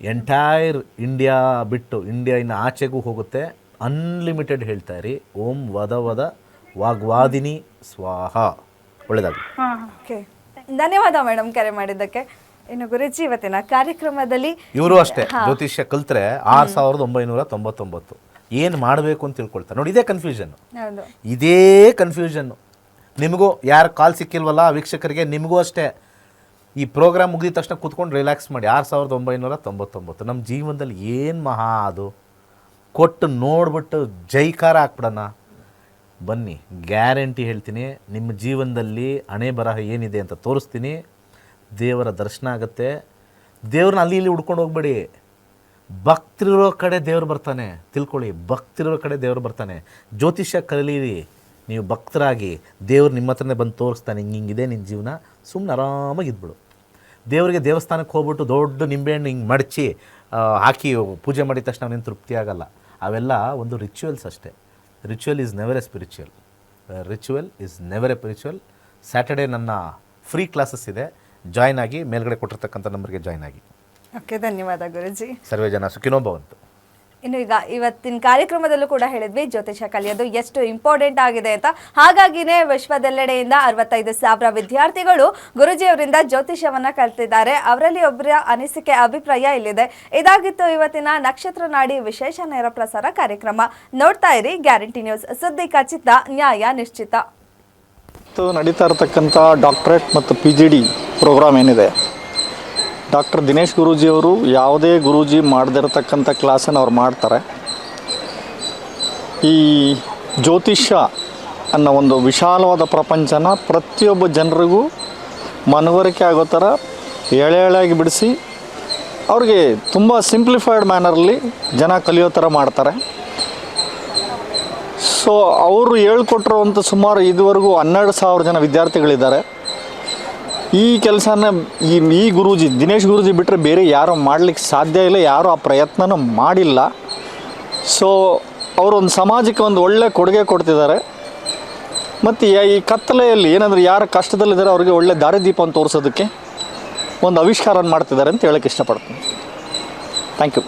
ಎಂಟೈರ್ ಇಂಡಿಯಾ ಬಿಟ್ಟು ಇಂಡಿಯಾ ಇನ್ನು ಆಚೆಗೂ ಹೋಗುತ್ತೆ. ಅನ್ಲಿಮಿಟೆಡ್ ಹೇಳ್ತಾ ಇರಿ. ಓಂ ವದವದ ವದ ವಾಗ್ವಾದಿನಿ ಸ್ವಾಹ. ಒಳ್ಳೆಯದಾಗಲಿ ಹಾ ಓಕೆ. ಧನ್ಯವಾದ ಮೇಡಮ್ ಕರೆ ಮಾಡಿದ್ದಕ್ಕೆ. ಇನ್ನು ಗುರುಜಿ ಇವತ್ತಿನ ಕಾರ್ಯಕ್ರಮದಲ್ಲಿ ಇವರು ಅಷ್ಟೇ ಜ್ಯೋತಿಷ್ಯ ಕಲ್ತ್ರೆ ಆರು ಸಾವಿರದ ಒಂಬೈನೂರ ತೊಂಬತ್ತೊಂಬತ್ತು. ಏನು ಮಾಡಬೇಕು ಅಂತ ತಿಳ್ಕೊಳ್ತಾರೆ. ನೋಡಿ ಇದೇ ಕನ್ಫ್ಯೂಷನ್ ಹೌದು. ಇದೇ ಕನ್ಫ್ಯೂಷನ್ನು ನಿಮಗೂ ಯಾರು ಕಾಲ್ ಸಿಕ್ಕಿಲ್ವಲ್ಲ ವೀಕ್ಷಕರಿಗೆ ನಿಮಗೂ ಅಷ್ಟೇ. ಈ ಪ್ರೋಗ್ರಾಮ್ ಮುಗಿದ ತಕ್ಷಣ ಕೂತ್ಕೊಂಡು ರಿಲ್ಯಾಕ್ಸ್ ಮಾಡಿ. ಆರು ಸಾವಿರದ ಒಂಬೈನೂರ ತೊಂಬತ್ತೊಂಬತ್ತು. ನಮ್ಮ ಜೀವನದಲ್ಲಿ ಏನು ಮಹಾ ಅದು. ಕೊಟ್ಟು ನೋಡ್ಬಿಟ್ಟು ಜೈಕಾರ ಹಾಕ್ಬಿಡೋಣ. ಬನ್ನಿ ಗ್ಯಾರಂಟಿ ಹೇಳ್ತೀನಿ ನಿಮ್ಮ ಜೀವನದಲ್ಲಿ ಹಣೆ ಬರಹ ಏನಿದೆ ಅಂತ ತೋರಿಸ್ತೀನಿ. ದೇವರ ದರ್ಶನ ಆಗುತ್ತೆ. ದೇವ್ರನ್ನ ಅಲ್ಲಿ ಇಲ್ಲಿ ಹುಡ್ಕೊಂಡು ಹೋಗ್ಬೇಡಿ. ಭಕ್ತರಿರೋ ಕಡೆ ದೇವರು ಬರ್ತಾನೆ. ತಿಳ್ಕೊಳ್ಳಿ, ಭಕ್ತಿರೋ ಕಡೆ ದೇವರು ಬರ್ತಾನೆ. ಜ್ಯೋತಿಷ್ಯ ಕಲೀರಿ. ನೀವು ಭಕ್ತರಾಗಿ ದೇವ್ರು ನಿಮ್ಮ ಹತ್ರನೇ ಬಂದು ತೋರಿಸ್ತಾನೆ, ಹಿಂಗೆ ಹಿಂಗಿದೆ ನಿನ್ನ ಜೀವನ. ಸುಮ್ಮನೆ ಆರಾಮಾಗಿ ಇದ್ಬಿಡು. ದೇವರಿಗೆ ದೇವಸ್ಥಾನಕ್ಕೆ ಹೋಗ್ಬಿಟ್ಟು ದೊಡ್ಡ ನಿಂಬೆಹಣ್ಣು ಹಿಂಗೆ ಮಡಚಿ ಹಾಕಿ ಪೂಜೆ ಮಾಡಿದ ತಕ್ಷಣ ಅವನೇನು ತೃಪ್ತಿ ಆಗಲ್ಲ. ಅವೆಲ್ಲ ಒಂದು ರಿಚುವಲ್ಸ್ ಅಷ್ಟೇ. Ritual is never a spiritual. Ritual is never a spiritual. Saturday ನನ್ನ ಫ್ರೀ ಕ್ಲಾಸಸ್ ಇದೆ. ಜಾಯ್ನ್ ಆಗಿ ಮೇಲ್ಗಡೆ ಕೊಟ್ಟಿರ್ತಕ್ಕಂಥ ನಂಬರ್ಗೆ ಜಾಯ್ನ್ ಆಗಿ. ಓಕೆ ಧನ್ಯವಾದ ಗುರುಜಿ. ಸರ್ವೇ ಜನ ಸುಖಿನೋ ಭವಂತು ಇನ್ನು ಈಗ ಇವತ್ತಿನ ಕಾರ್ಯಕ್ರಮದಲ್ಲೂ ಕೂಡ ಹೇಳಿದ್ವಿ ಜ್ಯೋತಿಷ ಕಲಿಯೋದು ಎಷ್ಟು ಇಂಪಾರ್ಟೆಂಟ್ ಆಗಿದೆ ಅಂತ. ಹಾಗಾಗಿನೇ ವಿಶ್ವದೆಲ್ಲೆಡೆಯಿಂದ ಅರವತ್ತೈದು ಸಾವಿರ ವಿದ್ಯಾರ್ಥಿಗಳು ಗುರುಜಿಯವರಿಂದ ಜ್ಯೋತಿಷ್ಯವನ್ನ ಕಲ್ತಿದ್ದಾರೆ. ಅವರಲ್ಲಿ ಒಬ್ಬರ ಅನಿಸಿಕೆ ಅಭಿಪ್ರಾಯ ಇಲ್ಲಿದೆ. ಇದಾಗಿತ್ತು ಇವತ್ತಿನ ನಕ್ಷತ್ರ ನಾಡಿ ವಿಶೇಷ ನೇರ ಪ್ರಸಾರ ಕಾರ್ಯಕ್ರಮ. ನೋಡ್ತಾ ಇರಿ ಗ್ಯಾರಂಟಿ ನ್ಯೂಸ್. ಸುದ್ದಿ ಖಚಿತ ನ್ಯಾಯ ನಿಶ್ಚಿತ. ನಡೀತಾ ಇರತಕ್ಕಂಥ ಡಾಕ್ಟರೇಟ್ ಮತ್ತು ಪಿ ಜಿ ಡಿ ಪ್ರೋಗ್ರಾಮ್ ಏನಿದೆ? ಡಾಕ್ಟರ್ ದಿನೇಶ್ ಗುರೂಜಿಯವರು ಯಾವುದೇ ಗುರೂಜಿ ಮಾಡದಿರತಕ್ಕಂಥ ಕ್ಲಾಸನ್ನು ಅವ್ರು ಮಾಡ್ತಾರೆ. ಈ ಜ್ಯೋತಿಷ್ಯ ಅನ್ನೋ ಒಂದು ವಿಶಾಲವಾದ ಪ್ರಪಂಚನ ಪ್ರತಿಯೊಬ್ಬ ಜನರಿಗೂ ಮನವರಿಕೆ ಆಗೋ ಥರ ಎಳೆ ಎಳೆಯಾಗಿ ಬಿಡಿಸಿ ಅವ್ರಿಗೆ ತುಂಬ ಸಿಂಪ್ಲಿಫೈಡ್ ಮ್ಯಾನರಲ್ಲಿ ಜನ ಕಲಿಯೋ ಥರ ಮಾಡ್ತಾರೆ. ಸೊ, ಅವರು ಹೇಳ್ಕೊಟ್ಟಿರುವಂಥ ಸುಮಾರು ಇದುವರೆಗೂ ಹನ್ನೆರಡು ಸಾವಿರ ಜನ ವಿದ್ಯಾರ್ಥಿಗಳಿದ್ದಾರೆ. ಈ ಕೆಲಸನ ಈ ಈ ಗುರೂಜಿ, ದಿನೇಶ್ ಗುರೂಜಿ ಬಿಟ್ಟರೆ ಬೇರೆ ಯಾರೂ ಮಾಡಲಿಕ್ಕೆ ಸಾಧ್ಯ ಇಲ್ಲ, ಯಾರೂ ಆ ಪ್ರಯತ್ನನೂ ಮಾಡಿಲ್ಲ. ಸೊ ಅವರೊಂದು ಸಮಾಜಕ್ಕೆ ಒಂದು ಒಳ್ಳೆ ಕೊಡುಗೆ ಕೊಡ್ತಿದ್ದಾರೆ. ಮತ್ತು ಈ ಕತ್ತಲೆಯಲ್ಲಿ ಏನಂದರೆ ಯಾರು ಕಷ್ಟದಲ್ಲಿದ್ದಾರೆ, ಅವರಿಗೆ ಒಳ್ಳೆ ದಾರಿದೀಪವನ್ನು ತೋರಿಸೋದಕ್ಕೆ ಒಂದು ಆವಿಷ್ಕಾರನ ಮಾಡ್ತಿದ್ದಾರೆ ಅಂತ ಹೇಳೋಕ್ಕೆ ಇಷ್ಟಪಡ್ತೀನಿ. Thank you